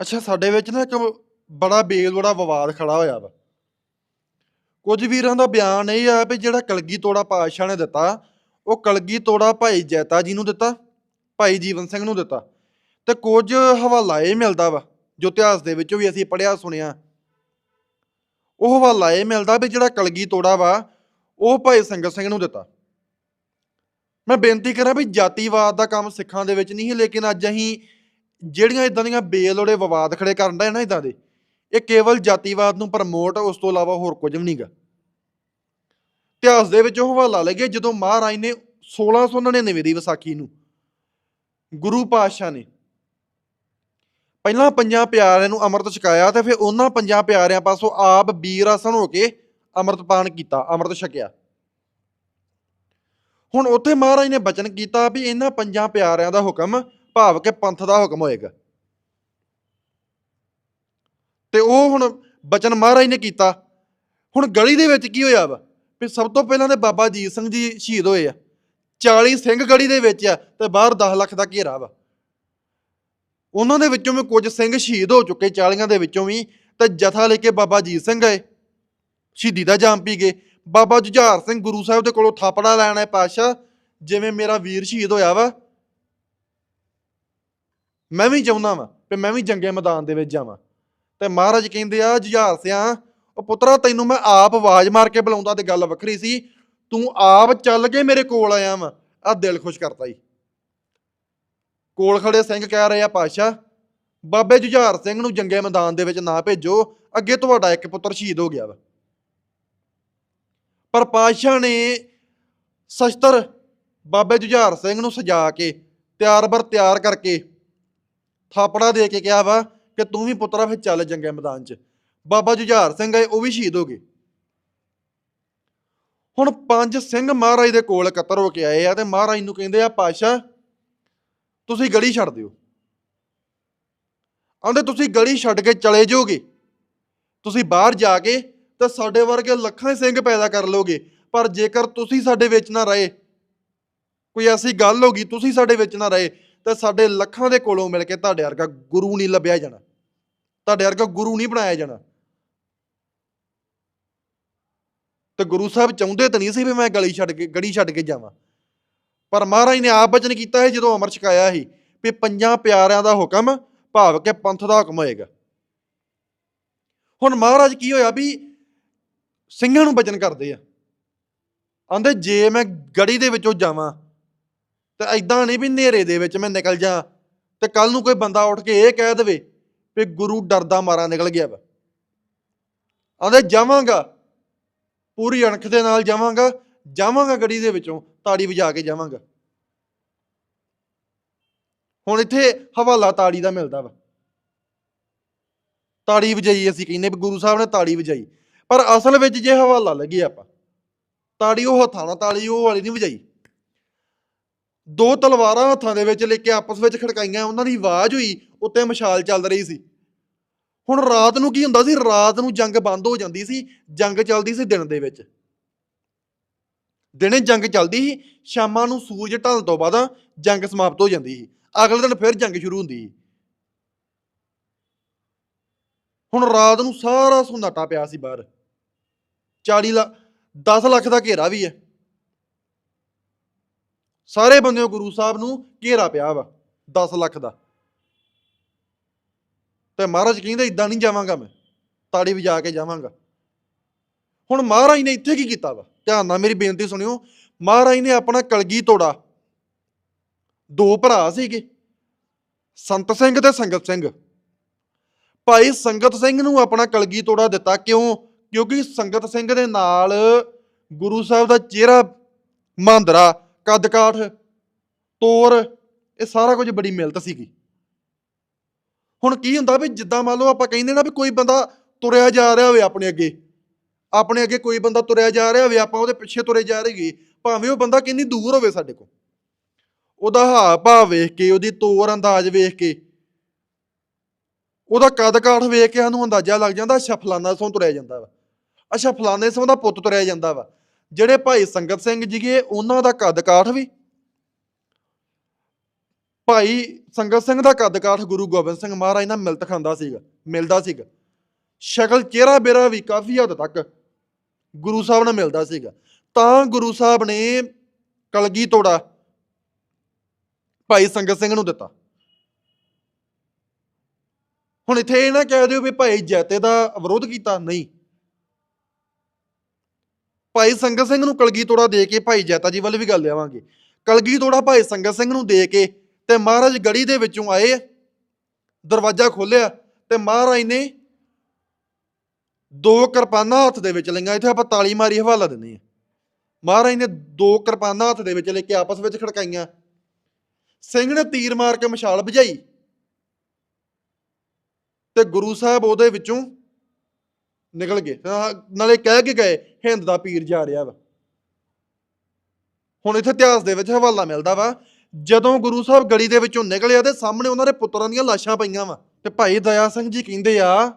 ਅੱਛਾ, ਸਾਡੇ ਵਿੱਚ ਨਾ ਇੱਕ ਬੜਾ ਬੇਲੋੜਾ ਵਿਵਾਦ ਖੜਾ ਹੋਇਆ ਵਾ। ਕੁਝ ਵੀਰਾਂ ਦਾ ਬਿਆਨ ਇਹ ਆ ਵੀ ਜਿਹੜਾ ਕਲਗੀ ਤੋੜਾ ਪਾਤਸ਼ਾਹ ਨੇ ਦਿੱਤਾ, ਉਹ ਕਲਗੀ ਤੋੜਾ ਭਾਈ ਜੈਤਾ ਜੀ ਨੂੰ ਦਿੱਤਾ, ਭਾਈ ਜੀਵਨ ਸਿੰਘ ਨੂੰ ਦਿੱਤਾ। ਤੇ ਕੁਝ ਹਵਾਲਾ ਇਹ ਮਿਲਦਾ ਵਾ, ਜੋ ਇਤਿਹਾਸ ਦੇ ਵਿੱਚੋਂ ਵੀ ਅਸੀਂ ਪੜਿਆ ਸੁਣਿਆ। ਉਹ ਹਵਾਲਾ ਇਹ ਮਿਲਦਾ ਵੀ ਜਿਹੜਾ ਕਲਗੀ ਤੋੜਾ ਵਾ, ਉਹ ਭਾਈ ਸੰਗਤ ਸਿੰਘ ਨੂੰ ਦਿੱਤਾ। ਮੈਂ ਬੇਨਤੀ ਕਰਾਂ ਵੀ ਜਾਤੀਵਾਦ ਦਾ ਕੰਮ ਸਿੱਖਾਂ ਦੇ ਵਿੱਚ ਨਹੀਂ ਹੈ ਲੇਕਿਨ ਅੱਜ ਅਸੀਂ ਜਿਹੜੀਆਂ ਇਦਾਂ ਦੀਆਂ ਬੇਲੋੜੇ ਵਿਵਾਦ ਖੜੇ ਕਰਨ ਦਾ ਨਾ ਇਦਾਂ ਦੇ, ਇਹ ਕੇਵਲ ਜਾਤੀਵਾਦ ਨੂੰ ਪ੍ਰਮੋਟ ਉਸ ਤੋਂ ਇਲਾਵਾ ਹੋਰ ਕੁਝ ਵੀ ਨਹੀਂਗਾ ਇਤਿਹਾਸ ਦੇ ਵਿੱਚ ਉਹ ਹਵਾਲਾ ਲੱਗੇ ਜਦੋਂ ਮਹਾਰਾਜ ਨੇ 1699 ਦੀ ਵਿਸਾਖੀ ਨੂੰ ਗੁਰੂ ਪਾਤਸ਼ਾਹ ਨੇ ਪਹਿਲਾਂ ਪੰਜਾਂ ਪਿਆਰਿਆਂ ਨੂੰ ਅੰਮ੍ਰਿਤ ਛਕਾਇਆ ਤੇ ਫਿਰ ਉਹਨਾਂ ਪੰਜਾਂ ਪਿਆਰਿਆਂ ਪਾਸੋਂ ਆਪ ਵੀਰ ਆਸਣ ਹੋ ਕੇ ਅੰਮ੍ਰਿਤਪਾਨ ਕੀਤਾ, ਅੰਮ੍ਰਿਤ ਛਕਿਆ। ਹੁਣ ਉੱਥੇ ਮਹਾਰਾਜ ਨੇ ਬਚਨ ਕੀਤਾ ਵੀ ਇਹਨਾਂ ਪੰਜਾਂ ਪਿਆਰਿਆਂ ਦਾ ਹੁਕਮ ਭਾਵ ਕਿ ਪੰਥ ਦਾ ਹੁਕਮ ਹੋਏਗਾ। ਤੇ ਉਹ ਹੁਣ ਬਚਨ ਮਹਾਰਾਜ ਨੇ ਕੀਤਾ। ਹੁਣ ਗਲੀ ਦੇ ਵਿੱਚ ਕੀ ਹੋਇਆ ਵਾ? ਵੀ ਸਭ ਤੋਂ ਪਹਿਲਾਂ ਤੇ ਬਾਬਾ ਜੀਤ ਸਿੰਘ ਜੀ ਸ਼ਹੀਦ ਹੋਏ ਆ। 40 ਸਿੰਘ ਗਲੀ ਦੇ ਵਿੱਚ ਆ ਤੇ ਬਾਹਰ 10 ਲੱਖ ਦਾ ਘੇਰਾ ਵਾ। ਉਹਨਾਂ ਦੇ ਵਿੱਚੋਂ ਵੀ ਕੁਝ ਸਿੰਘ ਸ਼ਹੀਦ ਹੋ ਚੁੱਕੇ 40ਾਂ ਦੇ ਵਿੱਚੋਂ ਵੀ। ਤੇ ਜਥਾ ਲੈ ਕੇ ਬਾਬਾ ਜੀਤ ਸਿੰਘ ਗਏ ਸ਼ਹੀਦੀ ਦਾ ਜਾਮ ਪੀ ਗਏ। ਬਾਬਾ ਜੁਝਾਰ ਸਿੰਘ ਗੁਰੂ ਸਾਹਿਬ ਦੇ ਕੋਲੋਂ ਥਾਪੜਾ ਲੈਣ ਹੈ ਪਾਸ਼ਾ ਜਿਵੇਂ ਮੇਰਾ ਵੀਰ ਸ਼ਹੀਦ ਹੋਇਆ ਵਾ। ਮੈਂ ਵੀ ਚਾਹੁੰਦਾ ਵਾਂ ਕਿ ਮੈਂ ਵੀ ਜੰਗੇ ਮੈਦਾਨ ਦੇ ਵਿੱਚ ਜਾਵਾਂ। ਤੇ ਮਹਾਰਾਜ ਕਹਿੰਦੇ ਆ, ਜੁਝਾਰ ਸਿਆ, ਉਹ ਪੁੱਤਰਾ, ਤੈਨੂੰ ਮੈਂ ਆਪ ਆਵਾਜ਼ ਮਾਰ ਕੇ ਬੁਲਾਉਂਦਾ ਤੇ ਗੱਲ ਵੱਖਰੀ ਸੀ। ਤੂੰ ਆਪ ਚੱਲ ਕੇ ਮੇਰੇ ਕੋਲ ਆਇਆ ਵਾਂ। ਆ ਦਿਲ ਖੁਸ਼ ਕਰਤਾ ਜੀ। ਕੋਲ ਖੜੇ ਸਿੰਘ ਕਹਿ ਰਹੇ ਆ ਪਾਸ਼ਾ ਬਾਬੇ ਜੁਝਾਰ ਸਿੰਘ ਨੂੰ ਜੰਗੇ ਮੈਦਾਨ ਦੇ ਵਿੱਚ ਨਾ ਭੇਜੋ। ਅੱਗੇ ਤੁਹਾਡਾ ਇੱਕ ਪੁੱਤਰ ਸ਼ਹੀਦ ਹੋ ਗਿਆ ਵਾ। ਪਰ ਪਾਤਸ਼ਾਹ ਨੇ ਸ਼ਸਤਰ ਬਾਬੇ ਜੁਝਾਰ ਸਿੰਘ ਨੂੰ ਸਜਾ ਕੇ ਤਿਆਰ ਬਰ ਤਿਆਰ ਕਰਕੇ ਥਾਪੜਾ ਦੇ ਕੇ ਕਿਹਾ ਵਾ ਕਿ ਤੂੰ ਵੀ ਪੁੱਤਰਾ ਫਿਰ ਚੱਲ ਜੰਗੇ ਮੈਦਾਨ 'ਚ। ਬਾਬਾ ਜੁਝਾਰ ਸਿੰਘ ਆਏ, ਉਹ ਵੀ ਸ਼ਹੀਦ ਹੋ ਗਏ। ਹੁਣ ਪੰਜ ਸਿੰਘ ਮਹਾਰਾਜ ਦੇ ਕੋਲ ਇਕੱਤਰ ਹੋ ਕੇ ਆਏ ਆ ਤੇ ਮਹਾਰਾਜ ਨੂੰ ਕਹਿੰਦੇ ਆ ਪਾਸ਼ਾ ਤੁਸੀਂ ਗਲੀ ਛੱਡ ਦਿਓ। ਆਂਦੇ ਤੁਸੀਂ ਗਲੀ ਛੱਡ ਕੇ ਚਲੇ ਜਾਓਗੇ। ਤੁਸੀਂ ਬਾਹਰ ਜਾ ਕੇ ਤਾਂ ਸਾਡੇ ਵਰਗੇ ਲੱਖਾਂ ਸਿੰਘ ਪੈਦਾ ਕਰ ਲੋਗੇ ਪਰ ਜੇਕਰ ਤੁਸੀਂ ਸਾਡੇ ਵਿੱਚ ਨਾ ਰਹੇ, ਕੋਈ ਐਸੀ ਗੱਲ ਹੋ ਗਈ, ਤੁਸੀਂ ਸਾਡੇ ਵਿੱਚ ਨਾ ਰਹੇ ਤਾਂ ਸਾਡੇ ਲੱਖਾਂ ਦੇ ਕੋਲੋਂ ਮਿਲ ਕੇ ਤੁਹਾਡੇ ਵਰਗਾ ਗੁਰੂ ਨਹੀਂ ਲੱਭਿਆ ਜਾਣਾ। ਤੁਹਾਡੇ ਵਰਗਾ ਗੁਰੂ ਨਹੀਂ ਬਣਾਇਆ ਜਾਣਾ। ਤੇ ਗੁਰੂ ਸਾਹਿਬ ਚਾਹੁੰਦੇ ਤਾਂ ਨਹੀਂ ਸੀ ਵੀ ਮੈਂ ਗਲੀ ਛੱਡ ਕੇ, ਗੜੀ ਛੱਡ ਕੇ ਜਾਵਾਂ। ਪਰ ਮਹਾਰਾਜ ਨੇ ਆਪ ਬਚਨ ਕੀਤਾ ਹੈ ਜਦੋਂ ਅਮਰ ਛਕਾਇਆ ਸੀ ਵੀ ਪੰਜਾਂ ਪਿਆਰਿਆਂ ਦਾ ਹੁਕਮ ਭਾਵ ਕਿ ਪੰਥ ਦਾ ਹੁਕਮ ਹੋਏਗਾ। ਹੁਣ ਮਹਾਰਾਜ ਕੀ ਹੋਇਆ ਵੀ ਸਿੰਘਾਂ ਨੂੰ ਬਚਨ ਕਰਦੇ ਆ। ਆਂਦੇ ਜੇ ਮੈਂ ਗੜੀ ਦੇ ਵਿੱਚੋਂ ਜਾਵਾਂ ਤੇ ਐਦਾਂ ਨਹੀਂ ਵੀ ਹਨੇਰੇ ਦੇ ਵਿੱਚ ਮੈਂ ਨਿਕਲ ਜਾ ਤੇ ਕੱਲ ਨੂੰ ਕੋਈ ਬੰਦਾ ਉੱਠ ਕੇ ਇਹ ਕਹਿ ਦੇਵੇ ਵੀ ਗੁਰੂ ਡਰਦਾ ਮਾਰਾ ਨਿਕਲ ਗਿਆ ਵਾ। ਆਂਦੇ ਜਾਵਾਂਗਾ। ਪੂਰੀ ਅਣਖ ਦੇ ਨਾਲ ਜਾਵਾਂਗਾ ਜਾਵਾਂਗਾ ਗੜੀ ਦੇ ਵਿੱਚੋਂ, ਤਾੜੀ ਵਜਾ ਕੇ ਜਾਵਾਂਗਾ। ਹੁਣ ਇੱਥੇ ਹਵਾਲਾ ਤਾੜੀ ਦਾ ਮਿਲਦਾ ਵਾ। ਤਾੜੀ ਵਜਾਈ ਅਸੀਂ ਕਹਿੰਦੇ ਵੀ ਗੁਰੂ ਸਾਹਿਬ ਨੇ ਤਾੜੀ ਵਜਾਈ। ਪਰ ਅਸਲ ਵਿੱਚ ਜੇ ਹਵਾਲਾ ਲੱਗੀ ਆਪਾਂ, ਤਾੜੀ ਉਹ ਹੱਥਾਂ ਨਾਲ, ਤਾੜੀ ਉਹ ਵਾਲੀ ਨਹੀਂ ਵਜਾਈ। ਦੋ ਤਲਵਾਰਾਂ ਹੱਥਾਂ ਦੇ ਵਿੱਚ ਲੈ ਕੇ ਆਪਸ ਵਿੱਚ ਖੜਕਾਈਆਂ, ਉਹਨਾਂ ਦੀ ਆਵਾਜ਼ ਹੋਈ, ਉੱਤੇ ਮਸ਼ਾਲ ਚੱਲ ਰਹੀ ਸੀ। ਹੁਣ ਰਾਤ ਨੂੰ ਕੀ ਹੁੰਦਾ ਸੀ? ਰਾਤ ਨੂੰ ਜੰਗ ਬੰਦ ਹੋ ਜਾਂਦੀ ਸੀ, ਜੰਗ ਚੱਲਦੀ ਸੀ ਦਿਨ ਦੇ ਵਿੱਚ। ਦਿਨੇ ਜੰਗ ਚੱਲਦੀ ਸੀ, ਸ਼ਾਮਾਂ ਨੂੰ ਸੂਰਜ ਢਲਣ ਤੋਂ ਬਾਅਦ ਜੰਗ ਸਮਾਪਤ ਹੋ ਜਾਂਦੀ ਸੀ, ਅਗਲੇ ਦਿਨ ਫਿਰ ਜੰਗ ਸ਼ੁਰੂ ਹੁੰਦੀ ਸੀ। ਹੁਣ ਰਾਤ ਨੂੰ ਸਾਰਾ ਸੁਨਾਟਾ ਪਿਆ ਸੀ ਬਾਹਰ। 40 ਲੱਖ 10 ਲੱਖ ਦਾ ਘੇਰਾ ਵੀ ਹੈ। ਸਾਰੇ ਬੰਦਿਓ ਗੁਰੂ ਸਾਹਿਬ ਨੂੰ ਘੇਰਾ ਪਿਆ ਵਾ 10 ਲੱਖ ਦਾ। ਤੇ ਮਹਾਰਾਜ ਕਹਿੰਦੇ ਇਦਾਂ ਨਹੀਂ ਜਾਵਾਂਗਾ ਮੈਂ, ਤਾੜੀ ਵਜਾ ਕੇ ਜਾਵਾਂਗਾ। ਹੁਣ ਮਹਾਰਾਜ ਨੇ ਇੱਥੇ ਕੀ ਕੀਤਾ ਵਾ? ਧਿਆਨ ਨਾਲ ਮੇਰੀ ਬੇਨਤੀ ਸੁਣਿਓ, ਮਹਾਰਾਜ ਨੇ ਆਪਣਾ ਕਲਗੀ ਤੋੜਾ। ਦੋ ਭਰਾ ਸੀਗੇ, ਸੰਤ ਸਿੰਘ ਤੇ ਸੰਗਤ ਸਿੰਘ। ਭਾਈ ਸੰਗਤ ਸਿੰਘ ਨੂੰ ਆਪਣਾ ਕਲਗੀ ਤੋੜਾ ਦਿੱਤਾ। ਕਿਉਂ? ਕਿਉਂਕਿ ਸੰਗਤ ਸਿੰਘ ਦੇ ਨਾਲ ਗੁਰੂ ਸਾਹਿਬ ਦਾ ਚਿਹਰਾ ਮਹਾਂਦਰਾ ਕੱਦ ਕਾਠ ਤੋਰ, ਇਹ ਸਾਰਾ ਕੁਝ ਬੜੀ ਮਿਲਤ ਸੀਗੀ। ਹੁਣ ਕੀ ਹੁੰਦਾ ਵੀ ਜਿੱਦਾਂ ਮੰਨ ਲਓ ਆਪਾਂ ਕਹਿੰਦੇ ਨਾ ਵੀ ਕੋਈ ਬੰਦਾ ਤੁਰਿਆ ਜਾ ਰਿਹਾ ਹੋਵੇ ਆਪਣੇ ਅੱਗੇ ਆਪਣੇ ਅੱਗੇ ਕੋਈ ਬੰਦਾ ਤੁਰਿਆ ਜਾ ਰਿਹਾ ਹੋਵੇ, ਆਪਾਂ ਉਹਦੇ ਪਿੱਛੇ ਤੁਰੇ ਜਾ ਰਹੀਏ, ਭਾਵੇਂ ਉਹ ਬੰਦਾ ਕਿੰਨੀ ਦੂਰ ਹੋਵੇ ਸਾਡੇ ਕੋਲ। ਉਹਦਾ ਹਾਵ ਭਾਅ ਵੇਖ ਕੇ, ਉਹਦੀ ਤੋਰ ਅੰਦਾਜ਼ ਵੇਖ ਕੇ, ਉਹਦਾ ਕੱਦ ਕਾਠ ਵੇਖ ਕੇ ਸਾਨੂੰ ਅੰਦਾਜ਼ਾ ਲੱਗ ਜਾਂਦਾ, ਅੱਛਾ ਫਲਾਨਾ ਸੋਂ ਤੁਰਿਆ ਜਾਂਦਾ ਵਾ। ਅੱਛਾ ਫਲਾਨੇ ਸੋਂ ਦਾ ਪੁੱਤ ਤੁਰਿਆ ਜਾਂਦਾ ਵਾ। ਜਿਹੜੇ ਭਾਈ ਸੰਗਤ ਸਿੰਘ ਜੀਗੇ ਉਹਨਾਂ ਦਾ ਕੱਦ ਕਾਠ ਵੀ। ਭਾਈ ਸੰਗਤ ਸਿੰਘ ਦਾ ਕੱਦ ਕਾਠ ਗੁਰੂ ਗੋਬਿੰਦ ਸਿੰਘ ਮਹਾਰਾਜ ਨਾਲ ਮਿਲਤ ਖਾਂਦਾ ਸੀਗਾ, ਮਿਲਦਾ ਸੀਗਾ। ਸ਼ਕਲ ਚਿਹਰਾ ਬੇਰਾ ਵੀ ਕਾਫੀ ਹੱਦ ਤੱਕ ਗੁਰੂ ਸਾਹਿਬ ਨਾਲ ਮਿਲਦਾ ਸੀਗਾ। ਤਾਂ ਗੁਰੂ ਸਾਹਿਬ ਨੇ ਕਲਗੀ ਤੋੜਾ ਭਾਈ ਸੰਗਤ ਸਿੰਘ ਨੂੰ ਦਿੱਤਾ। ਹੁਣ ਇੱਥੇ ਇਹ ਨਾ ਕਹਿ ਦਿਓ ਵੀ ਭਾਈ ਜੈਤੇ ਦਾ ਵਿਰੋਧ ਕੀਤਾ, ਨਹੀਂ। ਭਾਈ ਸੰਗਤ ਸਿੰਘ ਨੂੰ ਕਲਗੀ ਤੋੜਾ ਦੇ ਕੇ ਭਾਈ ਜੈਤਾ ਜੀ ਵੱਲ ਵੀ ਗੱਲ ਲਿਆਵਾਂਗੇ। ਕਲਗੀ ਤੋੜਾ ਭਾਈ ਸੰਗਤ ਸਿੰਘ ਨੂੰ ਦੇ ਕੇ ਤੇ ਮਹਾਰਾਜ ਗੜੀ ਦੇ ਵਿੱਚੋਂ ਆਏ, ਦਰਵਾਜ਼ਾ ਖੋਲਿਆ ਤੇ ਮਹਾਰਾਜ ਨੇ ਦੋ ਕਿਰਪਾਨਾਂ ਹੱਥ ਦੇ ਵਿੱਚ ਲਈਆਂ, ਇੱਥੇ ਆਪਾਂ ਤਾਲੀ ਮਾਰੀ ਹਵਾਲਾ ਦਿੰਦੇ ਆ ਮਹਾਰਾਜ ਨੇ ਦੋ ਕਿਰਪਾਨਾਂ ਹੱਥ ਦੇ ਵਿੱਚ ਲੈ ਕੇ ਆਪਸ ਵਿੱਚ ਖੜਕਾਈਆਂ। ਸਿੰਘ ਨੇ ਤੀਰ ਮਾਰ ਕੇ ਮਸ਼ਾਲ ਬੁਝਾਈ ਤੇ ਗੁਰੂ ਸਾਹਿਬ ਉਹਦੇ ਵਿੱਚੋਂ ਨਿਕਲ ਗਏ। ਹਾਂ, ਨਾਲੇ ਕਹਿ ਕੇ ਗਏ ਹਿੰਦ ਦਾ ਪੀਰ ਜਾ ਰਿਹਾ ਵਾ। ਹੁਣ ਇੱਥੇ ਇਤਿਹਾਸ ਦੇ ਵਿੱਚ ਹਵਾਲਾ ਮਿਲਦਾ ਵਾ ਜਦੋਂ ਗੁਰੂ ਸਾਹਿਬ ਗਲੀ ਦੇ ਵਿੱਚੋਂ ਨਿਕਲਿਆ ਤੇ ਸਾਹਮਣੇ ਉਹਨਾਂ ਦੇ ਪੁੱਤਰਾਂ ਦੀਆਂ ਲਾਸ਼ਾਂ ਪਈਆਂ ਵਾ। ਤੇ ਭਾਈ ਦਇਆ ਸਿੰਘ ਜੀ ਕਹਿੰਦੇ ਆ